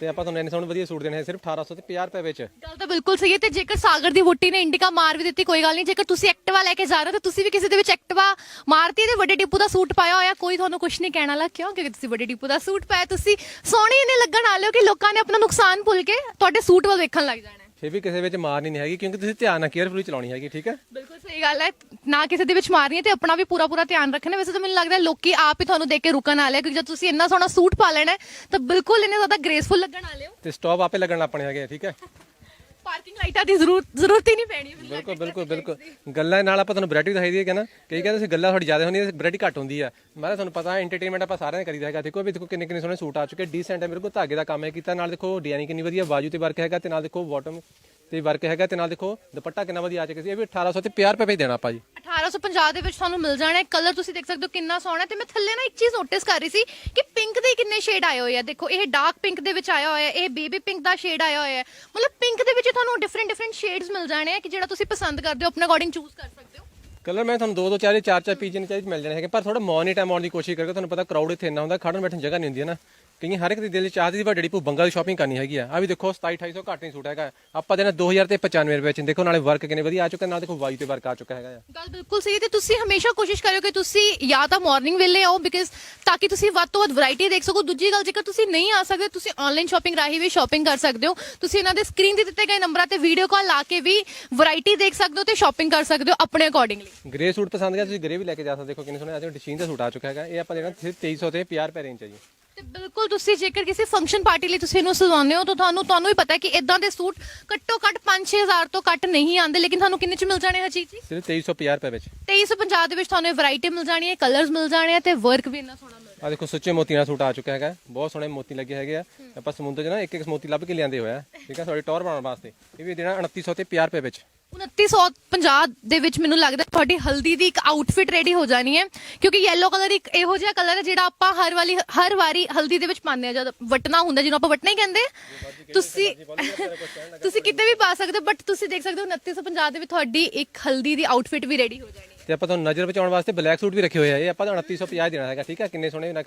ਤੇ ਆਪਾਂ ਤੁਹਾਨੂੰ ਇੰਨੇ ਸੋਹਣੇ ਵਧੀਆ ਸੂਟ ਦੇਣੇ ਹੈ ਸਿਰਫ 1800 ਤੇ 50 ਰੁਪਏ ਵਿੱਚ। ਗੱਲ ਤਾਂ ਬਿਲਕੁਲ ਸਹੀ ਹੈ ਤੇ ਜੇਕਰ ਸਾਗਰ ਦੀ ਵੋਟੀ ਨੇ ਇੰਡੀਕਾ ਮਾਰ ਵੀ ਦਿੱਤੀ, ਕੋਈ ਗੱਲ ਨਹੀਂ, ਜੇਕਰ ਤੁਸੀਂ ਐਕਟਿਵਾ ਲੈ ਕੇ ਜਾ ਰਹੇ ਹੋ, ਤਾਂ ਤੁਸੀਂ ਵੀ ਕਿਸੇ ਦੇ ਵਿੱਚ ਐਕਟਿਵਾ ਮਾਰਤੀ ਤੇ ਵੱਡੇ ਡਿਪੂ ਦਾ ਸੂਟ ਪਾਇਆ ਹੋਇਆ, ਕੋਈ ਤੁਹਾਨੂੰ ਕੁਝ ਨਹੀਂ ਕਹਿਣ ਵਾਲਾ, ਕਿਉਂ? ਕਿਉਂਕਿ ਤੁਸੀਂ ਵੱਡੇ ਡਿਪੂ ਦਾ ਸੂਟ ਪਾਇਆ, ਤੁਸੀਂ ਸੋਹਣੇ ਇੰਨੇ ਲੱਗਣ ਵਾਲੇ ਹੋ ਕਿ ਲੋਕਾਂ ਨੇ ਆਪਣਾ ਨੁਕਸਾਨ ਭੁੱਲ ਕੇ ਤੁਹਾਡੇ ਸੂਟ ਵੱਲ ਵੇਖਣ ਲੱਗ ਜਾਣਾ ਫਿਰ ਵੀ ਕਿਸੇ ਵਿੱਚ ਮਾਰ ਨਹੀਂ ਹੈਗੀ ਕਿਉਂਕਿ ਤੁਸੀਂ ਧਿਆਨ ਨਾਲ ਕੇਅਰਫੁਲੀ ਚਲਾਉਣੀ ਹੈਗੀ ਠੀਕ ਹੈ? ਬਿਲਕੁਲ ਸਹੀ ਗੱਲ ਹੈ। ਨਾ ਕਿਸੇ ਦੇ ਵਿੱਚ ਮਾਰਨੀ ਹੈ ਤੇ ਆਪਣਾ ਵੀ ਪੂਰਾ ਪੂਰਾ ਧਿਆਨ ਰੱਖਣਾ। ਵੈਸੇ ਤਾਂ ਮੈਨੂੰ ਲੱਗਦਾ ਹੈ ਲੋਕੀ ਆਪ ਹੀ ਤੁਹਾਨੂੰ ਦੇਖ ਕੇ ਰੁਕਣ ਵਾਲੇ ਆ ਕਿਉਂਕਿ ਜਦ ਤੁਸੀਂ ਇੰਨਾ ਸੋਹਣਾ ਸੂਟ ਪਾ ਲੈਣਾ ਹੈ, ਤਾਂ ਬਿਲਕੁਲ ਇੰਨੇ ਜ਼ਿਆਦਾ ਗ੍ਰੇਸਫੁਲ ਲੱਗਣ ਵਾਲੇ ਹੋ। ਤੇ ਸਟਾਪ ਆਪੇ ਲੱਗਣ ਆਪਣੇ ਹੈਗੇ ਆ, ਠੀਕ ਹੈ? ਪਾਰਕਿੰਗ ਲਾਈਟਾਂ ਦੀ ਜ਼ਰੂਰਤ ਜ਼ਰੂਰਤ ਹੀ ਨਹੀਂ ਪੈਣੀ ਮੈਨੂੰ ਬਿਲਕੁਲ ਬਿਲਕੁਲ ਬਿਲਕੁਲ। ਗੱਲਾਂ ਨਾਲ ਆਪਾਂ ਤੁਹਾਨੂੰ ਵੈਰਾਈਟੀ ਦਿਖਾਈ ਦੀ ਹੈ ਨਾ? ਕਈ ਕਹਿੰਦੇ ਸੀ ਗੱਲਾਂ ਥੋੜੀ ਜ਼ਿਆਦਾ ਹੁੰਦੀਆਂ ਵੈਰਾਈਟੀ ਘੱਟ ਹੁੰਦੀ ਹੈ। ਮੈਂ ਕਿਹਾ ਤੁਹਾਨੂੰ ਪਤਾ ਹੈ ਐਂਟਰਟੇਨਮੈਂਟ ਆਪਾਂ ਸਾਰਿਆਂ ਨੇ ਕਰੀਦਾ ਹੈਗਾ। ਦੇਖੋ, ਵੀ ਦੇਖੋ ਕਿੰਨੇ ਕਿੰਨੇ ਸੋਹਣੇ ਸੂਟ ਆ ਚੁੱਕੇ। ਡੀਸੈਂਟ ਹੈ, ਮੇਰੇ ਕੋਲ ਧਾਗੇ ਦਾ ਕੰਮ ਹੈ ਕੀਤਾ। ਨਾਲ ਦੇਖੋ ਡਿਜ਼ਾਈਨ ਕਿੰਨੀ ਵਧੀਆ, ਬਾਜੂ ਤੇ ਵਰਕ ਹੈਗਾ ਤੇ ਨਾਲ ਦੇਖੋ ਬਾਟਮ ਤੇ ਵਰਕ ਹੈਗਾ ਤੇ ਨਾਲ ਦੇਖੋ ਦੁਪੱਟਾ ਕਿੰਨਾ ਵਧੀਆ ਆ ਚੁੱਕਿਆ ਸੀ। ਇਹ ਵੀ 1800 ਤੇ 50 ਰੁਪਏ ਵਿੱਚ ਦੇਣਾ ਆਪਾਂ ਜੀ। 1850 ਦੇ ਵਿੱਚ ਤੁਹਾਨੂੰ ਮਿਲ ਜਾਣਾ ਹੈ। ਕਲਰ ਤੁਸੀਂ ਦੇਖ ਸਕਦੇ ਹੋ ਕਿੰਨਾ ਸੋਹਣਾ ਤੇ ਮੈਂ ਥੱਲੇ ਨਾ ਇੱਕ ਚੀਜ਼ ਨੋਟਿਸ ਕਰ ਰਹੀ ਸੀ ਕਿ ਪਿੰਕ ਦੇ ਕਿੰਨੇ ਸ਼ੇਡ ਆਏ ਹੋਏ ਆ। ਦੇਖੋ ਇਹ ਡਾਰਕ ਪਿੰਕ ਦੇ ਵਿੱਚ ਆਇਆ ਹੋਇਆ ਹੈ। ਇਹ ਬੇਬੀ ਪਿੰਕ ਦਾ ਸ਼ੇਡ ਆਇਆ ਹੋਇਆ ਹੈ। ਮਤਲਬ ਪਿੰਕ ਦੇ ਵਿੱਚ ਤੁਹਾਨੂੰ ਡਿਫਰੈਂਟ ਡਿਫਰੈਂਟ ਸ਼ੇਡਸ ਮਿਲ ਜਾਣੇ ਆ ਕਿ ਜਿਹੜਾ ਤੁਸੀਂ ਪਸੰਦ ਕਰਦੇ ਹੋ ਆਪਣੇ ਅਕੋਰਡਿੰਗ ਚੂਜ਼ ਕਰ ਸਕਦੇ ਹੋ। ਕਲਰ ਮੈਂ ਤੁਹਾਨੂੰ ਦੋ ਦੋ ਚਾਰ ਚਾਰ ਚਾਰ ਪੀਸ ਨੇ ਚਾਹੀਦੇ ਮਿਲ ਜਾਣੇ ਹੈਗੇ ਪਰ ਥੋੜਾ ਮਾਰਨਿੰਗ ਟਾਈਮ ਆਉਣ ਦੀ ਕੋਸ਼ਿਸ਼ ਕਰਕੇ ਤੁਹਾਨੂੰ ਪਤਾ ਕਰਾਊਡ ਇੱਥੇ ਇੰਨਾ ਹੁੰਦਾ ਖੜਨ ਬੈਠਣ ਜਗ੍ਹਾ ਨਹੀਂ ਹੁੰਦੀ ਹੈ ਨਾ। ਕਈ ਹਰ ਇੱਕ ਦੀ ਦਿਲ ਚ ਚਾਹਦੀ ਸੀ ਵੱਡੀ ਬੰਗਾ ਦੀ ਸ਼ਾਪਿੰਗ ਕਰਨੀ ਹੈਗੀ ਆ। ਆ ਵੀ ਦੇਖੋ 27 2800 ਘੱਟ ਨਹੀਂ ਸੂਟ ਹੈਗਾ। ਆਪਾਂ ਦੇਣਾ 2000 ਤੇ 95 ਰੁਪਏ ਚ ਦੇਖੋ ਨਾਲੇ ਵਰਕ ਕਿੰਨੇ ਵਧੀਆ ਆ ਚੁੱਕਾ ਨਾਲ ਦੇਖੋ ਵਾਈ ਤੇ ਵਰਕ ਆ ਚੁੱਕਾ ਹੈਗਾ ਆ। ਗੱਲ ਬਿਲਕੁਲ ਸਹੀ ਹੈ ਤੇ ਤੁਸੀਂ ਹਮੇਸ਼ਾ ਕੋਸ਼ਿਸ਼ ਕਰਿਓ ਕਿ ਤੁਸੀਂ ਜਾਂ ਤਾਂ ਮਾਰਨਿੰਗ ਵੇਲੇ ਆਓ ਬਿਕਾਜ਼ ਤਾਂ ਕਿ ਤੁਸੀਂ ਵੱਧ ਤੋਂ ਵੱਧ ਵੈਰਾਈਟੀ ਦੇਖ ਸਕੋ। ਦੂਜੀ ਗੱਲ ਜੇਕਰ ਤੁਸੀਂ ਨਹੀਂ ਆ ਸਕਦੇ ਤੁਸੀਂ ਆਨਲਾਈਨ ਸ਼ਾਪਿੰਗ ਰਾਹੀਂ ਵੀ ਸ਼ਾਪਿੰਗ ਕਰ ਸਕਦੇ ਹੋ। ਤੁਸੀਂ ਇਹਨਾਂ ਦੇ ਸਕਰੀਨ ਤੇ ਦਿੱਤੇ ਗਏ ਨੰਬਰਾਂ ਤੇ ਵੀਡੀਓ ਕਾਲ ਲਾ ਕੇ ਵੀ ਵੈਰਾਈਟੀ ਦੇਖ ਸਕਦੇ ਹੋ ਤੇ ਸ਼ਾਪਿੰਗ ਕਰ ਸਕਦੇ ਹੋ ਆਪਣੇ ਅਕੋਰਡਿੰਗਲੀ ਗ੍ਰੇ ਸੂਟ ਪਸੰਦ ਗਿਆ ਤੁਸੀਂ ਗ੍ਰੇ ਵੀ ਲੈ ਕੇ ਜਾ ਸਕਦੇ ਦੇਖੋ ਕਿੰਨੇ ਸੋਹਣੇ ਅੱਜ ਡਿਜ਼ਾਈਨ ਦਾ ਸੂਟ ਆ ਚੁੱਕਾ ਹੈਗਾ। ਇਹ ਆਪਾਂ ਦੇਣਾ ਸਿਰਫ 2300 ਤੇ 50 ਰੁਪਏ ਰੇਂਜ ਹੈ ਜੀ। ਤੇ ਬਿਲਕੁਲ ਤੁਸੀਂ ਜੇਕਰ ਕਿਸੇ ਫੰਕਸ਼ਨ ਪਾਰਟੀ ਲਈ ਤੁਸੀਂ ਇਹਨੂੰ ਸਜਾਉਂਦੇ ਹੋ ਤਾਂ ਤੁਹਾਨੂੰ ਤੁਹਾਨੂੰ ਵੀ ਪਤਾ ਹੈ ਕਿ ਇਦਾਂ ਦੇ ਸੂਟ ਘੱਟੋ ਘੱਟ 5-6000 ਤੋਂ ਘੱਟ ਨਹੀਂ ਆਉਂਦੇ ਲੇਕਿਨ ਤੁਹਾਨੂੰ ਕਿੰਨੇ ਚ ਮਿਲ ਜਾਣੇ ਹਜੀਤ ਜੀ? ਸਿਰਫ 2350 ਰੁਪਏ ਵਿੱਚ। 2350 ਦੇ ਵਿੱਚ ਤੁਹਾਨੂੰ ਇਹ ਵੈਰਾਈਟੀ ਮਿਲ ਜਾਣੀ ਹੈ ਕਲਰਸ ਮਿਲ ਜਾਣੇ ਆ ਤੇ ਵਰਕ ਵੀ ਇੰਨਾ ਸੋਹਣਾ ਮਿਲ ਆ ਦੇਖੋ ਸੁੱਚੇ ਮੋਤੀਆਂ ਦਾ ਸੂਟ ਆ ਚੁੱਕਾ ਹੈਗਾ ਬਹੁਤ ਸੋਹਣੇ ਮੋਤੀ ਲੱਗੇ ਹੈਗੇ ਆ। ਆਪਾਂ ਸਮੁੰਦਰ 'ਚ ਨਾ ਇੱਕ ਇੱਕ ਮੋਤੀ ਲੱਭ ਕੇ ਲਿਆਂਦੇ ਹੋਇਆ ਠੀਕ ਹੈ ਤੁਹਾਡੀ ਟੌਰ ਬਣਾਉਣ ਵਾਸਤੇ। ਇਹ ਵੀ ਦੇਣਾ 2900 ਤੇ 50 ਰੁਪਏ ਵਿੱਚ। 2950 ਦੇ ਵਿੱਚ ਮੈਨੂੰ ਲੱਗਦਾ ਤੁਹਾਡੀ ਹਲਦੀ ਦੀ ਇੱਕ ਆਊਟਫਿਟ ਰੈਡੀ ਹੋ ਜਾਣੀ ਹੈ, ਕਿਉਂਕਿ ਯੈਲੋ ਕਲਰ ਇੱਕ ਇਹੋ ਜਿਹਾ ਕਲਰ ਹੈ ਜਿਹੜਾ ਆਪਾਂ ਹਰ ਵਾਲੀ, ਹਰ ਵਾਰੀ ਹਲਦੀ ਦੇ ਵਿੱਚ ਪਾਉਂਦੇ ਆ ਜਦ ਵਟਣਾ ਹੁੰਦਾ, ਜਿਹਨੂੰ ਆਪਾਂ ਵਟਣਾ ਹੀ ਕਹਿੰਦੇ ਤੁਸੀਂ ਤੁਸੀਂ ਕਿਤੇ ਵੀ ਪਾ ਸਕਦੇ ਬਟ ਤੁਸੀਂ ਦੇਖ ਸਕਦੇ ਹੋ 2950 ਦੇ ਵਿੱਚ ਤੁਹਾਡੀ ਇੱਕ ਹਲਦੀ ਦੀ ਆਊਟਫਿਟ ਵੀ ਰੈਡੀ ਹੋ ਜਾਣੀ ਤੇ ਆਪਾਂ ਤੁਹਾਨੂੰ ਨਜ਼ਰ ਬਚਾਉਣ ਵਾਸਤੇ ਬਲੈਕ ਸੂਟ ਵੀ ਰੱਖੇ ਹੋਏ ਆ। ਇਹ ਆਪਾਂ ਤੁਹਾਨੂੰ 2950 ਦੇਣਾ ਹੈਗਾ ਠੀਕ ਹੈ ਕਿੰਨੇ ਸੋਹਣੇ ਨਾ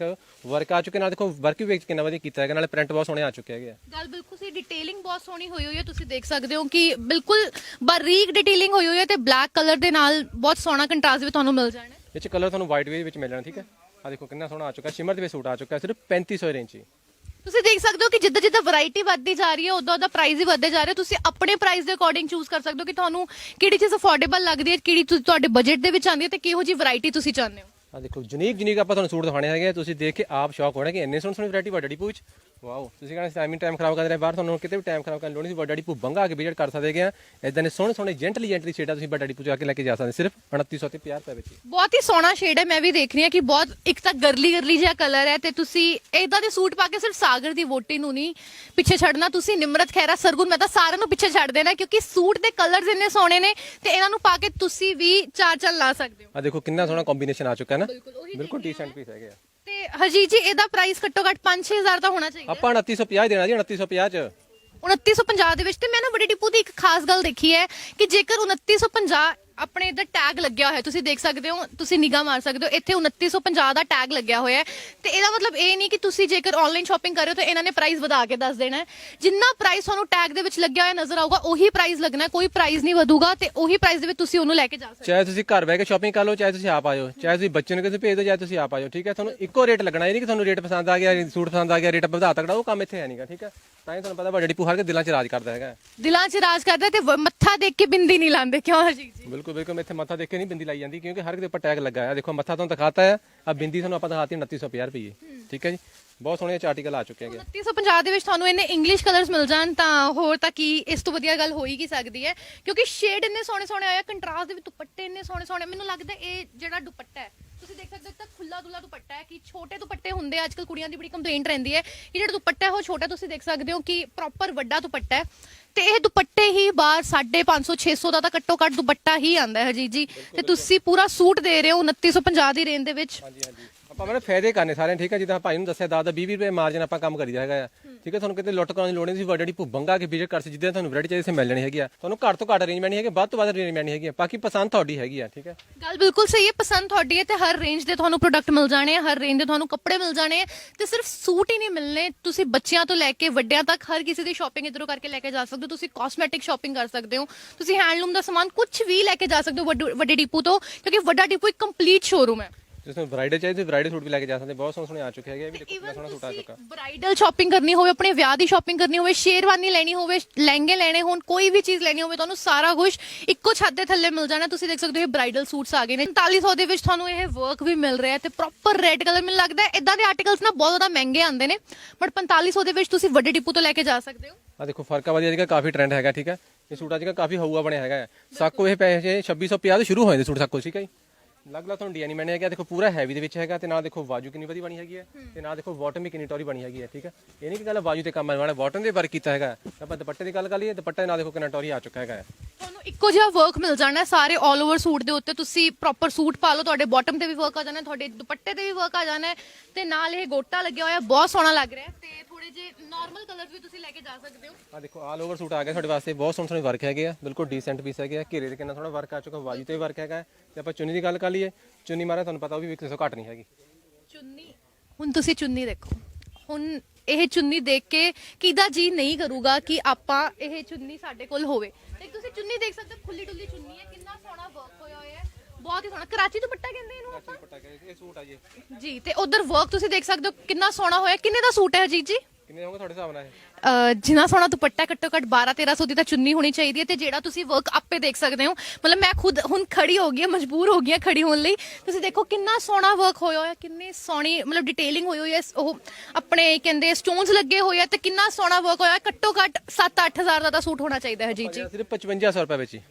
ਵਰਕ ਆ ਚੁੱਕੇ ਨਾਲ ਦੇਖੋ ਵਰਕ ਵੀ ਕਿੰਨਾ ਵਧੀਆ ਕੀਤਾ ਹੈਗਾ ਨਾਲੇ ਪ੍ਰਿੰਟ ਬਹੁਤ ਸੋਹਣੇ ਆ ਚੁੱਕੇ ਹੈਗੇ ਆ। ਗੱਲ ਬਿਲਕੁਲ ਸਹੀ ਡਿਟੇਲਿੰਗ ਬਹੁਤ ਸੋਹਣੀ ਹੋਈ ਹੋਈ ਹੈ ਤੁਸੀਂ ਦੇਖ ਸਕਦੇ ਹੋ ਕਿ ਬਿਲਕੁਲ ਬਾਰੀਕ ਡਿਟੇਲਿੰਗ ਹੋਈ ਹੋਈ ਹੈ ਤੇ ਬਲੈਕ ਕਲਰ ਦੇ ਨਾਲ ਬਹੁਤ ਸੋਹਣਾ ਕੰਟਰਾਸਟ ਵੀ ਤੁਹਾਨੂੰ ਮਿਲ ਜਾਣਾ ਹੈ। ਇਹ ਚ ਕਲਰ ਤੁਹਾਨੂੰ ਵਾਈਟ ਵੇ ਵਿੱਚ ਮਿਲ ਜਾਣਾ ਠੀਕ ਹੈ ਆ ਦੇਖੋ ਕਿੰਨਾ ਸੋਹਣਾ ਆ ਚੁੱਕਾ ਸ਼ਿਮਰ ਦੇ ਵਿੱਚ ਸੂਟ ਆ ਚੁੱਕਾ ਸਿਰਫ 3500 ਰੇਂਜ 'ਚ ਹੀ। ਤੁਸੀਂ ਦੇਖ ਸਕਦੇ ਹੋ ਕਿ ਜਿੱਦਾਂ ਜਿੱਦਾਂ ਵੈਰਾਈਟੀ ਵੱਧਦੀ ਜਾ ਰਹੀ ਹੈ ਉਦੋਂ ਉਦੋਂ ਪ੍ਰਾਈਸ ਵੀ ਵੱਧਦੇ ਜਾ ਰਹੇ ਤੁਸੀਂ ਆਪਣੇ ਪ੍ਰਾਈਸ ਦੇ ਅਕੋਰਡਿੰਗ ਚੂਜ਼ ਕਰ ਸਕਦੇ ਹੋ ਕਿ ਤੁਹਾਨੂੰ ਕਿਹੜੀ ਚੀਜ਼ ਅਫੋਰਡੇਬਲ ਲੱਗਦੀ ਹੈ ਕਿਹੜੀ ਤੁ- ਤੁਹਾਡੇ ਬਜਟ ਦੇ ਵਿੱਚ ਆਉਂਦੀ ਹੈ ਤੇ ਕਿਹੋ ਜੀ ਵੈਰਾਈਟੀ ਤੁਸੀਂ ਚਾਹੁੰਦੇ ਹੋ। ਆ ਦੇਖੋ ਜੁਨੀਕ ਜੁਨੀਕ ਆਪਾਂ ਤੁਹਾਨੂੰ ਸੂਟ ਦਿਖਾਣੇ ਹੈਗੇ ਆ, ਤੁਸੀਂ ਦੇਖ ਕੇ ਆਪ ਸ਼ੌਕ ਹੋਣਾ ਕਿ ਇੰਨੇ ਸੋਹਣੇ ਸੋਹਣੇ ਵੈਰਾਈਟੀ ਵੱਡੀ ਪੂਛ ਵਾਓ। ਤੁਸੀਂ ਕਹਿੰਦੇ ਟਾਈਮਿੰਗ ਟਾਈਮ ਖਰਾਬ ਕਰਦੇ ਰਹੇ ਬਾਹਰ ਤੁਹਾਨੂੰ ਕਿਤੇ ਵੀ ਟਾਈਮ ਖਰਾਬ ਕਰਨ ਲੋੜ ਨਹੀਂ ਵੱਡੀ ਪੂ ਬੰਗਾ ਆ ਕੇ ਵਿਜ਼ਿਟ ਕਰ ਸਕਦੇ ਆ। ਇਦਾਂ ਦੇ ਸੋਹਣੇ ਸੋਹਣੇ ਜੈਂਟਲੀ ਜੈਂਟਲੀ ਸ਼ੇਡਾਂ ਤੁਸੀਂ ਵੱਡੀ ਪੂ ਜਾ ਕੇ ਲੈ ਕੇ ਜਾ ਸਕਦੇ ਸਿਰਫ 2900 ਤੇ 50 ਰੁਪਏ ਵਿੱਚ। ਬਹੁਤ ਹੀ ਸੋਹਣਾ ਸ਼ੇਡ ਹੈ ਮੈਂ ਵੀ ਦੇਖ ਰਹੀ ਹਾਂ ਕਿ ਬਹੁਤ ਇੱਕ ਤਾਂ ਗਰਲੀ ਗਰਲੀ ਜਿਹਾ ਕਲਰ ਹੈ ਤੇ ਤੁਸੀਂ ਇਦਾਂ ਦੇ ਸੂਟ ਪਾ ਕੇ ਸਿਰਫ ਸਾਗਰ ਦੀ ਵੋਟੀ ਨੂੰ ਨਹੀਂ ਪਿੱਛੇ ਛੱਡਣਾ ਤੁਸੀਂ ਨਿਮਰਤ ਖੈਰਾ ਸਰਗੁਣ ਮੈਂ ਤਾਂ ਸਾਰਿਆਂ ਨੂੰ ਪਿੱਛੇ ਛੱਡ ਦੇਣਾ ਕਿਉਂਕਿ ਸੂਟ ਦੇ ਕਲਰਸ ਇੰਨੇ ਸੋਹਣੇ ਨੇ ਤੇ ਇਹਨਾਂ ਨੂੰ ਪਾ ਕੇ ਤੁਸੀਂ ਵੀ ਚਾਰ ਚਾਰ ਲਾ ਸਕਦੇ ਹੋ। ਆ ਦੇਖੋ ਕਿੰਨਾ ਸੋਹਣਾ ਕੰਬੀਨੇਸ਼ਨ ਆ ਚੁੱਕਾ ਹੈ ਨਾ। ਬਿਲਕੁਲ, ਬਿਲਕੁਲ ਡੀਸੈਂਟ ਪੀਸ ਹੈਗੇ ਆ। ਤੇ ਹਰਜੀਤ ਜੀ ਇਹਦਾ ਪ੍ਰਾਈਸ ਘੱਟੋ ਘੱਟ 5-6000 ਤਾਂ ਹੋਣਾ ਚਾਹੀਦਾ। ਆਪਾਂ 2950 ਦੇਣਾ ਜੀ 2950 ਚ। 2950 ਦੇ ਵਿੱਚ ਤੇ ਮੈਂ ਨਾ ਬੜੀ ਡਿਪੂ ਦੀ ਇੱਕ ਖਾਸ ਗੱਲ ਦੇਖੀ ਹੈ ਕਿ ਜੇਕਰ 2950 ਆਪਣੇ ਇਧਰ ਟੈਗ ਲੱਗਿਆ ਹੋਇਆ ਤੁਸੀਂ ਦੇਖ ਸਕਦੇ ਹੋ, ਤੁਸੀਂ ਨਿਗਾਹ ਮਾਰ ਸਕਦੇ ਹੋ। ਇੱਥੇ 2950 ਦਾ ਟੈਗ ਲੱਗਿਆ ਹੋਇਆ ਹੈ। ਤੇ ਇਹਦਾ ਮਤਲਬ ਇਹ ਨਹੀਂ ਕਿ ਤੁਸੀਂ ਜੇਕਰ ਆਨਲਾਈਨ ਸ਼ਾਪਿੰਗ ਕਰ ਰਹੇ ਹੋ ਤਾਂ ਇਹਨਾਂ ਨੇ ਪ੍ਰਾਈਸ ਵਧਾ ਕੇ ਦੱਸ ਦੇਣਾ ਹੈ। ਜਿੰਨਾ ਪ੍ਰਾਈਸ ਤੁਹਾਨੂੰ ਟੈਗ ਦੇ ਵਿੱਚ ਲੱਗਿਆ ਹੋਇਆ ਨਜ਼ਰ ਆਊਗਾ, ਉਹੀ ਪ੍ਰਾਈਸ ਲੱਗਣਾ ਕੋਈ ਪ੍ਰਾਈਸ ਨਹੀਂ ਵਧੂਗਾ ਤੇ ਉਹੀ ਪ੍ਰਾਈਸ ਦੇ ਵਿੱਚ ਤੁਸੀਂ ਉਹਨੂੰ ਲੈ ਕੇ ਜਾ ਸਕਦੇ ਚਾਹੇ ਤੁਸੀਂ ਘਰ ਬਹਿ ਕੇ ਸ਼ਾਪਿੰਗ ਕਰ ਲਓ, ਚਾਹੇ ਤੁਸੀਂ ਆਪ ਆਇਓ। ਚਾਹੇ ਤੁਸੀਂ ਬੱਚੇ ਨੂੰ ਕਿਸੇ ਭੇਜ ਦਿਓ, ਚਾਹੇ ਤੁਸੀਂ ਆਪ ਆਇਓ। ਠੀਕ ਹੈ? ਤੁਹਾਨੂੰ ਇੱਕੋ ਰੇਟ ਲੱਗਣਾ ਇਹ ਨਹੀਂ ਕਿ ਤੁਹਾਨੂੰ ਰੇਟ ਪਸੰਦ ਆ ਗਿਆ, ਸੂਟ ਪਸੰਦ ਆ ਗਿਆ ਰੇਟ ਵਧਾ ਤਕੜਾ, ਉਹ ਕੰਮ ਇੱਥੇ ਹੈ ਨਹੀਂਗਾ ਠੀਕ ਹੈ? ਤਾਂ ਹੀ ਤੁਹਾਨੂੰ ਪਤਾ ਵੱਡੀ ਡਿਪੂ ਹਰ ਕੇ ਦਿਲਾਂ 'ਚ ਰਾਜ ਕਰਦਾ ਹੈਗਾ। ਦਿਲਾਂ 'ਚ ਰਾਜ ਕਰਦਾ ਤੇ ਵ- ਮੱਥਾ ਦੇਖ ਕੇ ਬਿੰਦੀ ਨਹੀਂ ਲਾਉਂਦੇ ਕਿਉਂ ਹਰਜੀਤ ਜੀ? ਬਿਲਕੁਲ ਬਿਲਕੁਲ ਮੈਂ ਇੱਥੇ ਮੱਥਾ ਦੇਖ ਕੇ ਨਹੀਂ ਬਿੰਦੀ ਲਾਈ ਜਾਂਦੀ ਕਿਉਂਕਿ ਹਰ ਇੱਕ ਦੇ ਉੱਪਰ ਟੈਗ ਲੱਗਾ ਹੈ ਦੇਖੋ ਮੱਥਾ ਤੁਹਾਨੂੰ ਦਿਖਾਤਾ ਹੈ ਆ ਬਿੰਦੀ ਤੁਹਾਨੂੰ ਆਪਾਂ ਦਿਖਾਤੀ 2950 ਰੁਪਏ ਠੀਕ ਹੈ ਜੀ? ਬਹੁਤ ਸੋਹਣੇ ਆਰਟੀਕਲ ਆ ਚੁੱਕੇ ਹੈਗੇ 2950 ਦੇ ਵਿੱਚ ਤੁਹਾਨੂੰ ਇਹਨੇ ਇੰਗਲਿਸ਼ ਕਲਰਸ ਮਿਲ ਜਾਣ ਤਾਂ ਹੋਰ ਤਾਂ ਕੀ ਇਸ ਤੋਂ ਵਧੀਆ ਗੱਲ ਹੋ ਹੀ ਕੀ ਸਕਦੀ ਹੈ? ਕਿਉਂਕਿ ਸ਼ੇਡ ਇੰਨੇ ਸੋਹਣੇ ਸੋਹਣੇ ਆਇਆ ਕੰਟਰਾਸਟ ਦੇ ਵਿੱਚ ਦੁਪੱਟੇ ਇੰਨੇ ਸੋਹਣੇ ਸੋਹਣੇ ਮੈਨੂੰ ਲੱਗਦਾ ਇਹ ਜਿਹੜਾ ਦੁਪੱਟਾ ਹੈ ਤੁਸੀਂ ਦੇਖ ਸਕਦੇ ਹੋ ਇੱਕ ਤਾਂ ਖੁੱਲਾ ਦੁੱਲਾ ਦੁਪੱਟਾ ਹੈ ਕਿ ਛੋਟੇ ਦੁਪੱਟੇ ਹੁੰਦੇ ਆ ਅੱਜਕੱਲ ਕੁੜੀਆਂ ਦੀ ਬੜੀ ਕੰਪਲੇਂਟ ਰਹਿੰਦੀ ਹੈ। ਕਿ ਜਿਹੜਾ ਦੁਪੱਟਾ ਹੈ ਉਹ ਛੋਟਾ ਤੁਸੀਂ ਦੇਖ ਸਕਦੇ ਹੋ ਕਿ ਪ੍ਰੋਪਰ ਵੱਡਾ ਦੁਪੱਟਾ ਹੈ। ਤੇ ਇਹ ਦੁਪੱਟੇ ਹੀ ਬਾਹਰ 550 600 ਦਾ ਤਾਂ ਘੱਟੋ ਘੱਟ ਦੁਪੱਟਾ ਹੀ ਆਂਦਾ ਹੈ ਹਰਜੀਤ ਜੀ। ਤੇ ਤੁਸੀਂ ਪੂਰਾ ਸੂਟ ਦੇ ਰਹੇ ਹੋ 2950 ਦੀ ਰੇਂਜ ਦੇ ਵਿੱਚ। ਹਾਂਜੀ ਹਾਂਜੀ। ਆਪਾਂ ਮੈਨੇ ਫਾਇਦੇ ਕਰਨੇ ਸਾਰੇ ਠੀਕ ਹੈ? ਜਿੱਦਾਂ ਭਾਈ ਨੂੰ ਦੱਸਿਆ, ਦਾਦਾ 20 ਰੁਪਏ ਮਾਰਜਨ ਆਪਾਂ ਕੰਮ ਕਰੀਦਾ ਹੈਗਾ। ਆ ਠੀਕ ਹੈ? ਤੁਹਾਨੂੰ ਕਿਤੇ ਲੁੱਟ ਕਰਾਉਣ ਦੀ ਲੋੜ ਨਹੀਂ, ਤੁਸੀਂ ਵੱਡੀ ਭੁੱਬੰਗਾ ਕੇ ਵਿਜ਼ਿਟ ਕਰ ਸਕਦੇ ਜਿੱਦਾਂ ਤੁਹਾਨੂੰ ਵੈਰਾਈਟੀ ਚਾਹੀਦੀ ਸੇ, ਮਿਲ ਜਾਣੀ ਹੈਗੀ ਆ। ਤੁਹਾਨੂੰ ਘੱਟ ਤੋਂ ਘੱਟ ਅਰੇਂਜਮੈਂਟ ਹੈਗੀ, ਵੱਧ ਤੋਂ ਵੱਧ ਅਰੇਂਜਮੈਂਟ ਨਹੀਂ ਹੈਗੀ ਬਾਕੀ ਪਸੰਦ ਤੁਹਾਡੀ ਹੈਗੀ ਆ, ਠੀਕ ਹੈ? ਗੱਲ ਬਿਲਕੁਲ ਸਹੀ ਹੈ, ਪਸੰਦ ਤੁਹਾਡੀ ਹੈ ਤੇ ਹਰ ਰੇਂਜ ਦੇ ਤੁਹਾਨੂੰ ਪ੍ਰੋਡਕਟ ਮਿਲ ਜਾਣੇ ਆ, ਹਰ ਰੇਂਜ ਦੇ ਤੁਹਾਨੂੰ ਕੱਪੜੇ ਮਿਲ ਜਾਣੇ ਆ ਤੇ ਸਿਰਫ ਸੂਟ ਹੀ ਨਹੀਂ ਮਿਲਨੇ ਤੁਸੀਂ ਬੱਚਿਆਂ ਤੋਂ ਲੈ ਕੇ ਵੱਡਿਆਂ ਤੱਕ ਹਰ ਕਿਸੇ ਦੀ ਸ਼ਾਪਿੰਗ ਇਧਰੋਂ ਕਰਕੇ ਲੈ ਕੇ ਜਾ ਸਕਦੇ ਹੋ। ਤੁਸੀਂ ਕਾਸਮੈਟਿਕ ਸ਼ਾਪਿੰਗ ਕਰ ਸਕਦੇ ਹੋ। ਤੁਸੀਂ ਹੈਂਡਲੂਮ ਦਾ ਸਮਾਨ ਕੁਝ ਵੀ ਲੈ ਕੇ ਜਾ ਸਕਦੇ ਹੋ ਵੱਡੇ ਡਿਪੂ ਤੋਂ, ਕਿਉਂਕਿ ਵੱਡਾ ਡਿਪੂ ਇੱਕ ਕੰਪਲੀਟ ਸ਼ੋਰੂਮ ਹੈ। ਜਿਸ ਨੂੰ ਬ੍ਰਾਈਡਲ ਚਾਹੀਦੀ ਬ੍ਰਾਈਡਲ ਸੂਟ ਵੀ ਲੈ ਕੇ ਜਾ ਸਕਦੇ ਬਹੁਤ ਸੋਹਣੇ ਸੋਹਣੇ ਆ ਚੁੱਕੇ ਹੈਗੇ ਇਹ ਵੀ ਦੇਖੋ ਕਿੰਨਾ ਸੋਹਣਾ ਸੂਟ ਆ ਚੁੱਕਾ। ਬ੍ਰਾਈਡਲ ਸ਼ਾਪਿੰਗ ਕਰਨੀ ਹੋਵੇ ਆਪਣੇ ਵਿਆਹ ਦੀ ਸ਼ਾਪਿੰਗ ਕਰਨੀ ਹੋਵੇ ਸ਼ੇਰਵਾਨੀ ਲੈਣੀ ਹੋਵੇ ਲਹਿੰਗੇ ਲੈਣੇ ਹੋਣ ਕੋਈ ਵੀ ਚੀਜ਼ ਲੈਣੀ ਹੋਵੇ ਤੁਹਾਨੂੰ ਸਾਰਾ ਕੁਝ ਇੱਕੋ ਛੱਤ ਦੇ ਥੱਲੇ ਮਿਲ ਜਾਣਾ। ਤੁਸੀਂ ਦੇਖ ਸਕਦੇ ਹੋ ਇਹ ਬ੍ਰਾਈਡਲ ਸੂਟਸ ਆ ਗਏ ਨੇ। 4500 ਦੇ ਵਿੱਚ ਤੁਹਾਨੂੰ ਇਹ ਵਰਕ ਵੀ ਮਿਲ ਰਿਹਾ ਹੈ ਤੇ ਪ੍ਰੋਪਰ ਰੈੱਡ ਕਲਰ ਮੈਨੂੰ ਲੱਗਦਾ ਹੈ ਇਦਾਂ ਦੇ ਆਰਟੀਕਲਸ ਨਾ ਬਹੁਤ ਜ਼ਿਆਦਾ ਮਹਿੰਗੇ ਆਉਂਦੇ ਨੇ ਬਟ 4500 ਦੇ ਵਿੱਚ ਤੁਸੀਂ ਵੱਡੇ ਡਿਪੂ ਤੋਂ ਲੈ ਕੇ ਜਾ ਸਕਦੇ ਹੋ। ਆ ਦੇਖੋ ਫ਼ਰਕ ਵਧੀਆ ਜਿਹੜਾ ਕਾਫੀ ਟ੍ਰੈਂਡ ਹੈਗਾ ਠੀਕ ਹੈ? ਇਹ ਸੂਟ ਅੱਜ ਕੱਲ੍ਹ ਕਾਫੀ ਹਊਆ ਬਣਿਆ ਹੈਗਾ ਹੈ। ਸਾਕੋ ਇਹ ਪੈਸੇ 2650 ਤੋਂ ਸ਼ੁਰੂ ਹੋ ਜਾਂਦੇ ਸੂਟ ਸਾਕੋ ਠੀਕ ਹੈ ਜੀ? ਲੱਗ ਲੱਗ ਤੁਹਾਨੂੰ ਡਿਜ਼ਾਈਨ ਮੈਨੇ ਹੈਗਾ ਦੇਖੋ, ਪੂਰਾ ਹੈਵੀ ਦੇ ਵਿੱਚ ਹੈਗਾ ਤੇ ਨਾਲ ਦੇਖੋ ਬਾਜੂ ਕਿੰਨੀ ਵਧੀਆ ਬਣੀ ਹੈਗੀ ਹੈ ਤੇ ਨਾਲ ਦੇਖੋ ਬਾਟਮ ਵੀ ਕਿੰਨੀ ਟੌਰੀ ਬਣੀ ਹੈਗੀ ਹੈ, ਠੀਕ ਹੈ? ਇਹ ਨਹੀਂ ਕਿ ਗੱਲ ਬਾਜੂ ਤੇ ਕੰਮ ਆਉਣ ਵਾਲਾ ਬਾਟਮ ਦੇ ਵਰਕ ਕੀਤਾ ਹੈਗਾ। ਆਪਾਂ ਦੁਪੱਟੇ ਦੀ ਗੱਲ ਕਰ ਲਈਏ, ਦੁਪੱਟੇ ਨਾਲ ਦੇਖੋ ਕਿੰਨਾ ਟੌਰੀ ਆ ਚੁੱਕਾ ਹੈਗਾ ਤੁਹਾਨੂੰ ਇੱਕੋ ਜਿਹਾ ਵਰਕ ਮਿਲ ਜਾਣਾ ਸਾਰੇ 올 ਓਵਰ ਸੂਟ ਦੇ ਉੱਤੇ। ਤੁਸੀਂ ਪ੍ਰੋਪਰ ਸੂਟ ਪਾ ਲਓ, ਤੁਹਾਡੇ ਬਾਟਮ ਤੇ ਵੀ ਵਰਕ ਆ ਜਾਣਾ ਤੁਹਾਡੇ ਦੁਪੱਟੇ ਤੇ ਵੀ ਵਰਕ ਆ ਜਾਣਾ ਤੇ ਨਾਲ ਇਹ ਗੋਟਾ ਲੱਗਿਆ ਹੋਇਆ, ਬਹੁਤ ਸੋਹਣਾ ਲੱਗ ਰਿਹਾ ਤੇ ਥੋੜੇ ਥੋੜੇ ਜੇ ਨਾਰਮਲ ਕਲਰਸ ਵੀ ਤੁਸੀਂ ਲੈ ਕੇ ਜਾ ਸਕਦੇ ਹੋ। ਆ ਦੇਖੋ ਆਲ ਓਵਰ ਸੂਟ ਆ ਗਿਆ ਤੁਹਾਡੇ ਵਾਸਤੇ। ਬਹੁਤ ਸੋਹਣੇ ਸੋਹਣੇ ਵਰਕ ਹੈਗੇ ਆ। ਬਿਲਕੁਲ ਡੀਸੈਂਟ ਪੀਸ ਹੈਗੇ ਆ। ਘੇਰੇ ਤੇ ਕਿੰਨਾ ਸੋਹਣਾ ਵਰਕ ਆ ਚੁੱਕਾ ਬਾਜੂ ਤੇ ਵਰਕ ਹੈਗਾ। ਤੇ ਆਪਾਂ ਚੁੰਨੀ ਦੀ ਗੱਲ ਕਰ ਲਈਏ। ਚੁੰਨੀ ਮਾਰਾ ਤੁਹਾਨੂੰ ਪਤਾ ਉਹ ਵੀ ਕਿਸੇ ਤੋਂ ਘੱਟ ਨਹੀਂ ਹੈਗੀ। ਚੁੰਨੀ ਹੁਣ ਤੁਸੀਂ ਚੁੰਨੀ ਦੇਖੋ। ਹੁਣ ਇਹ ਚੁੰਨੀ ਦੇਖ ਕੇ ਕਿਦਾ ਜੀ ਨਹੀਂ ਕਰੂਗਾ ਕਿ ਆਪਾਂ ਇਹ ਚੁੰਨੀ ਸਾਡੇ ਕੋਲ ਹੋਵੇ। ਤੇ ਤੁਸੀਂ ਚੁੰਨੀ ਦੇਖ ਸਕਦੇ ਹੋ ਖੁੱਲੀ ਡੁੱਲੀ ਚੁੰਨੀ ਹੈ ਕਿੰਨਾ ਸੋਹਣਾ ਵਰਕ ਹੋਇਆ ਹੋਇਆ ਹੈ ਬਹੁਤ ਹੀ ਸੋਹਣਾ। ਕਰਾਚੀ ਦੁਪੱਟਾ ਕਹਿੰਦੇ ਇਹਨੂੰ ਆਪਾਂ? ਦੁਪੱਟਾ ਇਹ ਸੂਟ ਆ ਜੀ। ਜੀ ਤੇ ਉਧਰ ਵਰਕ ਤੁਸੀਂ ਦੇਖ ਸਕਦੇ ਹੋ ਕਿੰਨਾ ਸੋਹਣਾ ਹੋਇਆ। ਕਿੰਨੇ ਦਾ ਸੂਟ ਹੈ ਅਜੀਤ ਜੀ? ਕਿੰਨੇ ਹੋਣਗੇ ਤੁਹਾਡੇ ਹਿਸਾਬ ਨਾਲ ਇਹ? ਅਹ ਜਿੰਨਾ ਸੋਹਣਾ ਦੁਪੱਟਾ ਘੱਟੋ ਘੱਟ 12 1300 ਦੀ ਤਾਂ ਚੁੰਨੀ ਹੋਣੀ ਚਾਹੀਦੀ ਹੈ ਤੇ ਜਿਹੜਾ ਤੁਸੀਂ ਵਰਕ ਆਪੇ ਦੇਖ ਸਕਦੇ ਹੋ। ਮਤਲਬ ਮੈਂ ਖੁਦ ਹੁਣ ਖੜੀ ਹੋ ਗਈ ਹਾਂ ਮਜਬੂਰ ਹੋ ਗਈ ਹਾਂ ਖੜੀ ਹੋਣ ਲਈ। ਤੁਸੀਂ ਦੇਖੋ ਕਿੰਨਾ ਸੋਹਣਾ ਵਰਕ ਹੋਇਆ ਹੋਇਆ ਕਿੰਨੀ ਸੋਹਣੀ ਮਤਲਬ ਡਿਟੇਲਿੰਗ ਹੋਈ ਹੋਈ ਹੈ ਉਹ ਆਪਣੇ ਕਹਿੰਦੇ ਸਟੋਨਸ ਲੱਗੇ ਹੋਏ ਆ ਤੇ ਕਿੰਨਾ ਸੋਹਣਾ ਵਰਕ ਹੋਇਆ। ਘੱਟੋ ਘੱਟ 7-8000 ਦਾ ਤਾਂ ਸੂਟ ਹੋਣਾ ਚਾਹੀਦਾ ਹੈ ਜੀ। ਜੀ ਸਿਰਫ 5500 ਰੁਪਏ ਵਿੱਚ ਹੀ।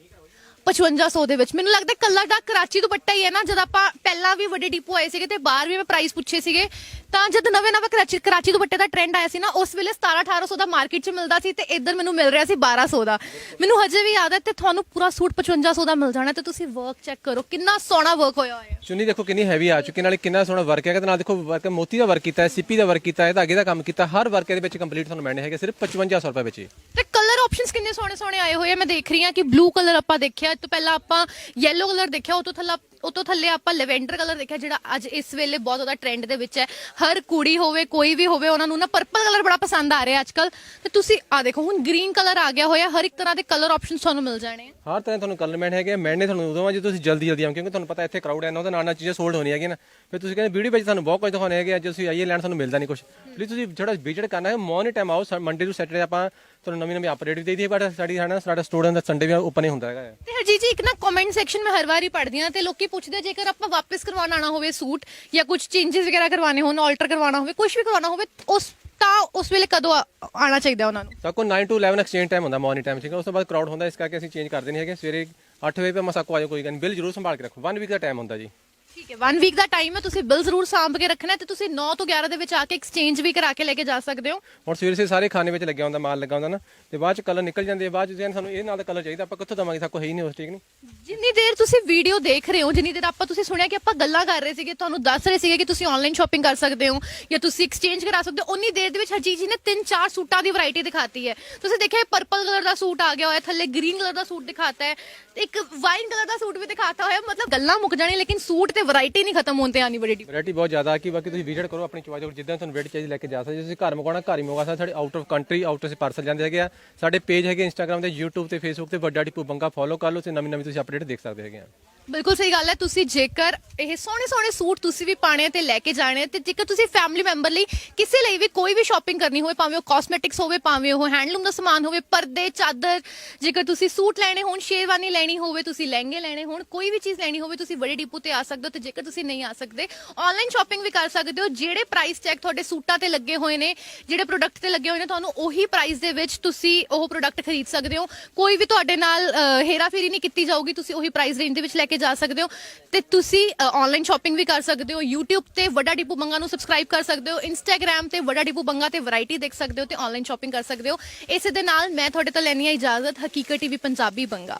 5500 ਦੇ ਵਿੱਚ। ਮੈਨੂੰ ਲੱਗਦਾ ਕੱਲਾ ਦਾ ਕਰਾਚੀ ਦੁਪੱਟਾ ਹੀ ਹੈ ਨਾ, ਜਦ ਆਪਾਂ ਪਹਿਲਾਂ ਵੀ ਵੱਡੇ ਡਿਪੂ ਆਏ ਸੀਗੇ ਤੇ ਬਾਹਰ ਵੀ ਮੈਂ ਪ੍ਰਾਈਸ ਪੁੱਛੇ ਸੀਗੇ। ਤਾਂ ਜਦ ਨਵੇਂ ਨਵੇਂ ਕਰਾਚੀ ਕਰਾਚੀ ਦੁਪੱਟੇ ਦਾ ਟ੍ਰੈਂਡ ਆਇਆ ਸੀ ਨਾ ਉਸ ਵੇਲੇ 17 1800 ਦਾ ਮਾਰਕੀਟ 'ਚ ਮਿਲਦਾ ਸੀ ਤੇ ਇੱਧਰ ਮੈਨੂੰ ਮਿਲ ਰਿਹਾ ਸੀ 1200 ਦਾ। ਮੈਨੂੰ ਹਜੇ ਵੀ ਯਾਦ ਹੈ ਤੇ ਤੁਹਾਨੂੰ ਪੂਰਾ ਸੂਟ 5500 ਦਾ ਮਿਲ ਜਾਣਾ ਤੇ ਤੁਸੀਂ ਵਰਕ ਚੈੱਕ ਕਰੋ ਕਿੰਨਾ ਸੋਹਣਾ ਵਰਕ ਹੋਇਆ ਹੋਇਆ। ਹੈ ਚੁੰਨੀ ਦੇਖੋ ਕਿੰਨੀ ਹੈਵੀ ਆ ਚੁੱਕੀ ਨਾਲੇ ਕਿੰਨਾ ਸੋਹਣਾ ਵਰਕ ਹੈਗਾ ਤੇ ਨਾਲ ਦੇਖੋ ਵਰਕ ਮੋਤੀ ਦਾ ਵਰਕ ਕੀਤਾ ਹੈ ਸਿੱਪੀ ਦਾ ਵਰਕ ਕੀਤਾ ਹੈ ਧਾਗੇ ਦਾ ਕੰਮ ਕੀਤਾ ਹਰ ਵਰਕ ਇਹਦੇ ਵਿੱਚ ਕੰਪਲੀਟ ਤੁਹਾਨੂੰ ਮਿਲਣੇ ਹੈਗੇ ਸਿਰਫ 5500 ਰੁਪਏ ਵਿੱਚ ਹੀ। ਤੇ ਕਲਰ ਆਪਸ਼ਨਸ ਕਿੰਨੇ ਸੋਹਣੇ ਸੋਹਣੇ ਆਏ ਹੋਏ ਆ ਮੈਂ ਦੇਖ ਰਹੀ ਹਾਂ ਕਿ ਬਲੂ ਕਲਰ ਆਪਾਂ ਦੇਖਿਆ ਤੋਂ ਪਹਿਲਾਂ ਆਪਾਂ ਯੈਲੋ ਕਲਰ ਦੇਖਿਆ ਉਹ ਤੋਂ ਥੱਲੇ ਉਹ ਤੋਂ ਥੱਲੇ ਆਪਾਂ ਲੈਵੈਂਡਰ ਕਲਰ ਦੇਖਿਆ ਜਿਹੜਾ ਅੱਜ ਇਸ ਵੇਲੇ ਬਹੁਤ ਜ਼ਿਆਦਾ ਟ੍ਰੈਂਡ ਦੇ ਵਿੱਚ ਹੈ। ਹਰ ਕੁੜੀ ਹੋਵੇ ਕੋਈ ਵੀ ਹੋਵੇ ਉਹਨਾਂ ਨੂੰ ਨਾ ਪਰਪਲ ਕਲਰ ਬੜਾ ਪਸੰਦ ਆ ਰਿਹਾ ਅੱਜਕੱਲ ਤੇ ਤੁਸੀਂ ਆ ਦੇਖੋ ਹੁਣ ਗ੍ਰੀਨ ਕਲਰ ਆ ਗਿਆ ਹੋਇਆ ਹਰ ਇੱਕ ਤਰ੍ਹਾਂ ਦੇ ਕਲਰ ਆਪਸ਼ਨਸ ਤੁਹਾਨੂੰ ਮਿਲ ਜਾਣੇ ਆ। ਹਰ ਤਰ੍ਹਾਂ ਤੁਹਾਨੂੰ ਕਲਰ ਮੈਨ ਹੈਗੇ ਮੈਨੇ ਤੁਹਾਨੂੰ ਉਦੋਂ ਆ ਜੇ ਤੁਸੀਂ ਜਲਦੀ ਜਲਦੀ ਆਓ ਕਿਉਂਕਿ ਤੁਹਾਨੂੰ ਪਤਾ ਇੱਥੇ ਕਰਾਊਡ ਹੈ ਨਾ ਉਹਦੇ ਨਾਲ ਨਾਲ ਚੀਜ਼ਾਂ ਸੋਲਡ ਹੋਣੀਆਂ ਹੈਗੀਆਂ ਨਾ। ਫਿਰ ਤੁਸੀਂ ਕਹਿੰਦੇ ਵੀਡੀਓ ਵਿੱਚ ਤੁਹਾਨੂੰ ਬਹੁਤ ਕੁਝ ਦਿਖਾਉਣੇ ਹੈਗੇ ਅੱਜ ਤੁਸੀਂ ਆਈਏ ਲੈਣ ਤੁਹਾਨੂੰ ਮਿਲਦਾ ਨਹੀਂ ਕੁਝ ਪਲੀਜ਼ ਤੁਸੀਂ ਜਿਹੜਾ ਵਿਜ਼ਿਟ ਕਰਨਾ ਹੈ ਮੋਰਨਿੰਗ ਟਾਈਮ ਆਓ ਮੰਡੇ ਤੋਂ ਸੈਟਰਡੇ ਆਪਾਂ ਤੁਹਾਨੂੰ ਨਵੀਂ ਨਵੀਂ ਅਪਡੇਟ ਵੀ ਦੇ ਦਈਏ ਬਟ ਸਾਡੀ ਹੈ ਨਾ ਸਾਡਾ ਸਟੂਡੈਂਟ ਦਾ ਸੰਡੇ ਵੀ ਓਪਨ ਹੀ ਹੁੰਦਾ ਹੈਗਾ ਤੇ ਹਰਜੀਤ ਜੀ ਇੱਕ ਨਾ ਕਮੈਂਟ ਸੈਕਸ਼ਨ ਮੈਂ ਹਰ ਵਾਰੀ ਪੜ੍ਹਦੀ ਹਾਂ ਤੇ ਲੋਕੀ ਪੁੱਛਦੇ ਆ, ਜੇਕਰ ਆਪਾਂ ਵਾਪਸ ਕਰਵਾਉਣ ਆਣਾ ਹੋਵੇ ਸੂਟ ਜਾਂ ਕੁਝ ਚੇਂजेस ਵਗੈਰਾ ਕਰਵਾਉਣੇ ਹੋਣ ਆਲਟਰ ਕਰਵਾਉਣਾ ਹੋਵੇ ਕੁਝ ਵੀ ਕਰਵਾਉਣਾ ਹੋਵੇ ਉਸ ਤਾਂ ਉਸ ਵੇਲੇ ਕਦੋਂ ਆ- ਆਉਣਾ ਚਾਹੀਦਾ ਉਹਨਾਂ ਨੂੰ? ਸਾਕੋ 9 ਟੂ 11 ਐਕਸਚੇਂਜ ਟਾਈਮ ਹੁੰਦਾ ਮਾਰਨਿੰਗ ਟਾਈਮ ਠੀਕ ਹੈ? ਉਸ ਤੋਂ ਬਾਅਦ ਕਰਾਊਡ ਹੁੰਦਾ ਇਸ ਕਰਕੇ ਅਸੀਂ ਚੇਂਜ ਕਰਦੇ ਨਹੀਂ ਹੈਗੇ। ਸਵੇਰੇ 8 ਵਜੇ ਪੇ ਮਸਾਕੋ ਆਜੋ ਕੋਈ ਗੱਲ ਬਿੱਲ ਜ਼ਰੂਰ ਸੰਭਾਲ ਕੇ ਰੱਖੋ। 1 ਵੀਕ ਦਾ ਟਾਈਮ ਹੁੰਦਾ ਜੀ। ਠੀਕ ਹੈ। 1 ਵੀਕ ਦਾ ਟਾਈਮ ਹੈ ਤੁਸੀਂ ਬਿੱਲ ਜ਼ਰੂਰ ਸਾਂਭ ਕੇ ਰੱਖਣਾ ਹੈ ਤੇ ਤੁਸੀਂ 9 ਤੋਂ 11 ਦੇ ਵਿੱਚ ਆ ਕੇ ਐਕਸਚੇਂਜ ਵੀ ਕਰਾ ਕੇ ਲੈ ਕੇ ਜਾ ਸਕਦੇ ਹੋ। ਹੁਣ ਸਵੇਰੇ ਸੇ ਸਾਰੇ ਖਾਣੇ ਵਿੱਚ ਲੱਗਿਆ ਹੁੰਦਾ ਮਾਲ ਲੱਗਾ ਹੁੰਦਾ ਨਾ ਤੇ ਬਾਅਦ ਚ ਕਲਰ ਨਿਕਲ ਜਾਂਦੇ ਆ ਬਾਅਦ ਚ ਜੇ ਸਾਨੂੰ ਇਹ ਨਾਲ ਦਾ ਕਲਰ ਚਾਹੀਦਾ ਆਪਾਂ ਕਿੱਥੋਂ ਦਵਾਂਗੇ ਸਾਕੋ ਹੈ ਹੀ ਨਹੀਂ ਉਸ ਠੀਕ ਨਹੀਂ ਜਿੰਨੀ ਦੇਰ ਤੁਸੀਂ ਵੀਡੀਓ ਦੇਖ ਰਹੇ ਹੋ ਜਿੰਨੀ ਦੇਰ ਆਪਾਂ ਤੁਸੀਂ ਸੁਣਿਆ ਕਿ ਆਪਾਂ ਗੱਲਾਂ ਕਰ ਰਹੇ ਸੀਗੇ ਤੁਹਾਨੂੰ ਦੱਸ ਰਹੇ ਸੀਗੇ ਕਿ ਤੁਸੀਂ ਆਨਲਾਈਨ ਸ਼ਾਪਿੰਗ ਕਰ ਸਕਦੇ ਹੋ ਜਾਂ ਤੁਸੀਂ ਐਕਸਚੇਂਜ ਕਰਾ ਸਕਦੇ ਹੋ ਉਨੀ ਦੇਰ ਦੇ ਵਿੱਚ ਹਰਜੀਤ ਜੀ ਨੇ ਤਿੰਨ ਚਾਰ ਸੂਟਾਂ ਦੀ ਵੈਰਾਈਟੀ ਦਿਖਾਤੀ ਹੈ। ਤੁਸੀਂ ਦੇਖਿਆ ਪਰਪਲ ਕਲਰ ਦਾ ਸੂਟ ਆ ਗਿਆ ਹੋਇਆ ਥੱਲੇ ਗ੍ਰੀਨ ਕਲਰ ਦਾ ਸੂਟ ਦਿਖਾਤਾ ਹੈ ਇੱਕ ਵਾਈਨ ਕਲਰ ਦਾ ਸੂਟ ਵੀ ਦਿਖਾਤਾ ਹੋਇਆ, ਮਤਲਬ ਗੱਲਾਂ ਮੁੱਕ ਜਾਣੀ ਲੇਕਿਨ ਸੂਟ ਤੇ ਵੈਰਾਈਟੀ ਨਹੀਂ ਖਤਮ ਹੋਣ ਤੇ ਆਣੀ ਬੜੀ ਵੈਰਾਈਟੀ ਬਹੁਤ ਜ਼ਿਆਦਾ ਕੀ ਬਾਕੀ ਤੁਸੀਂ ਵਿਜ਼ਿਟ ਕਰੋ ਆਪਣੀ ਚੁਆਇਸ ਜਿੱਦਾਂ ਤੁਹਾਨੂੰ ਵੈਰਾਈਟੀ ਚਾਹੀਦੀ ਲੈ ਕੇ ਜਾ ਸਕਦੇ ਹੋ। ਤੁਸੀਂ ਘਰ ਮੰਗਵਾਉਣਾ, ਘਰ ਹੀ ਮੰਗਵਾ ਸਕਦੇ ਸਾਡੇ out of country out of parcel ਜਾਂਦੇ ਹੈਗੇ ਆ। ਸਾਡੇ ਪੇਜ ਹੈਗੇ ਇੰਸਟਾਗ੍ਰam ਤੇ, YouTube ਤੇ, Facebook ਤੇ, ਵੱਡਾ ਟਿਪੂ ਬੰਗਾ ਫੋਲੋ ਕਰ ਲਓ ਤੇ ਨਵੀਂ ਨਵੀਂ ਤੁਸੀਂ ਅਪਡੇਟ ਦੇਖ ਸਕਦੇ ਹੈਗੇ ਆ। ਬਿਲਕੁਲ ਸਹੀ ਗੱਲ ਹੈ। ਤੁਸੀਂ ਜੇਕਰ ਇਹ ਸੋਹਣੇ ਸੋਹਣੇ ਸੂਟ ਤੁਸੀਂ ਵੀ ਪਾਣੇ ਤੇ ਲੈ ਕੇ ਜਾਣੇ ਤੇ ਜੇਕਰ ਤੁਸੀਂ ਫੈਮਿਲੀ ਮੈਂਬਰ ਲਈ ਕਿਸੇ ਲਈ ਵੀ ਕੋਈ ਵੀ ਸ਼ਾਪਿੰਗ ਕਰਨੀ ਹੋਵੇ, ਭਾਵੇਂ ਉਹ ਕਾਸਮੈਟਿਕਸ ਹੋਵੇ, ਭਾਵੇਂ ਉਹ ਹੈਂਡਲੂਮ ਦਾ ਸਮਾਨ ਹੋਵੇ, ਪਰਦੇ, ਚਾਦਰ, ਜੇਕਰ ਤੁਸੀਂ ਸੂਟ ਲੈਣੇ ਹੋਣ, ਸ਼ੇਰਵਾਨੀ ਲੈਣੀ ਹੋਵੇ, ਤੁਸੀਂ ਲਹਿੰਗੇ ਲੈਣੇ ਹੋਣ, ਕੋਈ ਵੀ ਚੀਜ਼ ਲੈਣੀ ਹੋਵੇ, ਤੁਸੀਂ ਬੜੇ ਡਿਪੂ ਤੇ ਆ ਸਕਦੇ ਹੋ ਤੇ ਜੇਕਰ ਤੁਸੀਂ ਨਹੀਂ ਆ ਸਕਦੇ ਆਨਲਾਈਨ ਸ਼ਾਪਿੰਗ ਵੀ ਕਰ ਸਕਦੇ ਹੋ। ਜਿਹੜੇ ਪ੍ਰਾਈਸ ਟੈਗ ਤੁਹਾਡੇ ਸੂਟਾਂ ਤੇ ਲੱਗੇ ਹੋਏ ਨੇ, ਜਿਹੜੇ ਪ੍ਰੋਡਕਟ ਤੇ ਲੱਗੇ ਹੋਏ ਨੇ, ਤੁਹਾਨੂੰ ਉਹੀ ਪ੍ਰਾਈਸ ਦੇ ਵਿੱਚ ਤੁਸੀਂ ਉਹ ਪ੍ਰੋਡਕਟ ਖਰੀਦ ਸਕਦੇ ਹੋ। ਕੋਈ ਵੀ ਤੁਹਾਡੇ ਨਾਲ ਹੇਰਾਫੇਰੀ ਨਹੀਂ ਕੀਤੀ ਜਾਊਗੀ, ਤੁਸੀਂ ਉਹੀ ਪ੍ਰਾਈਸ ਰੇਂਜ ਦੇ ਵਿੱਚ ਲੈ ਕੇ ਕੇ ਜਾ ਸਕਦੇ ਹੋ। ਤੇ ਤੁਸੀਂ ਆਨਲਾਈਨ ਸ਼ਾਪਿੰਗ ਵੀ ਕਰ ਸਕਦੇ ਹੋ। YouTube ਤੇ ਵੱਡਾ ਡਿਪੂ ਬੰਗਾ ਨੂੰ ਸਬਸਕ੍ਰਾਈਬ ਕਰ ਸਕਦੇ ਹੋ। Instagram ਤੇ ਵੱਡਾ ਡਿਪੂ ਬੰਗਾ ਤੇ ਵੈਰਾਈਟੀ ਦੇਖ ਸਕਦੇ ਹੋ ਤੇ ਆਨਲਾਈਨ ਸ਼ਾਪਿੰਗ ਕਰ ਸਕਦੇ ਹੋ। ਇਸੇ ਦੇ ਨਾਲ ਮੈਂ ਤੁਹਾਡੇ ਤੋਂ ਲੈਣੀ ਹੈ ਇਜਾਜ਼ਤ। ਹਕੀਕਤ ਟੀਵੀ ਪੰਜਾਬੀ ਬੰਗਾ।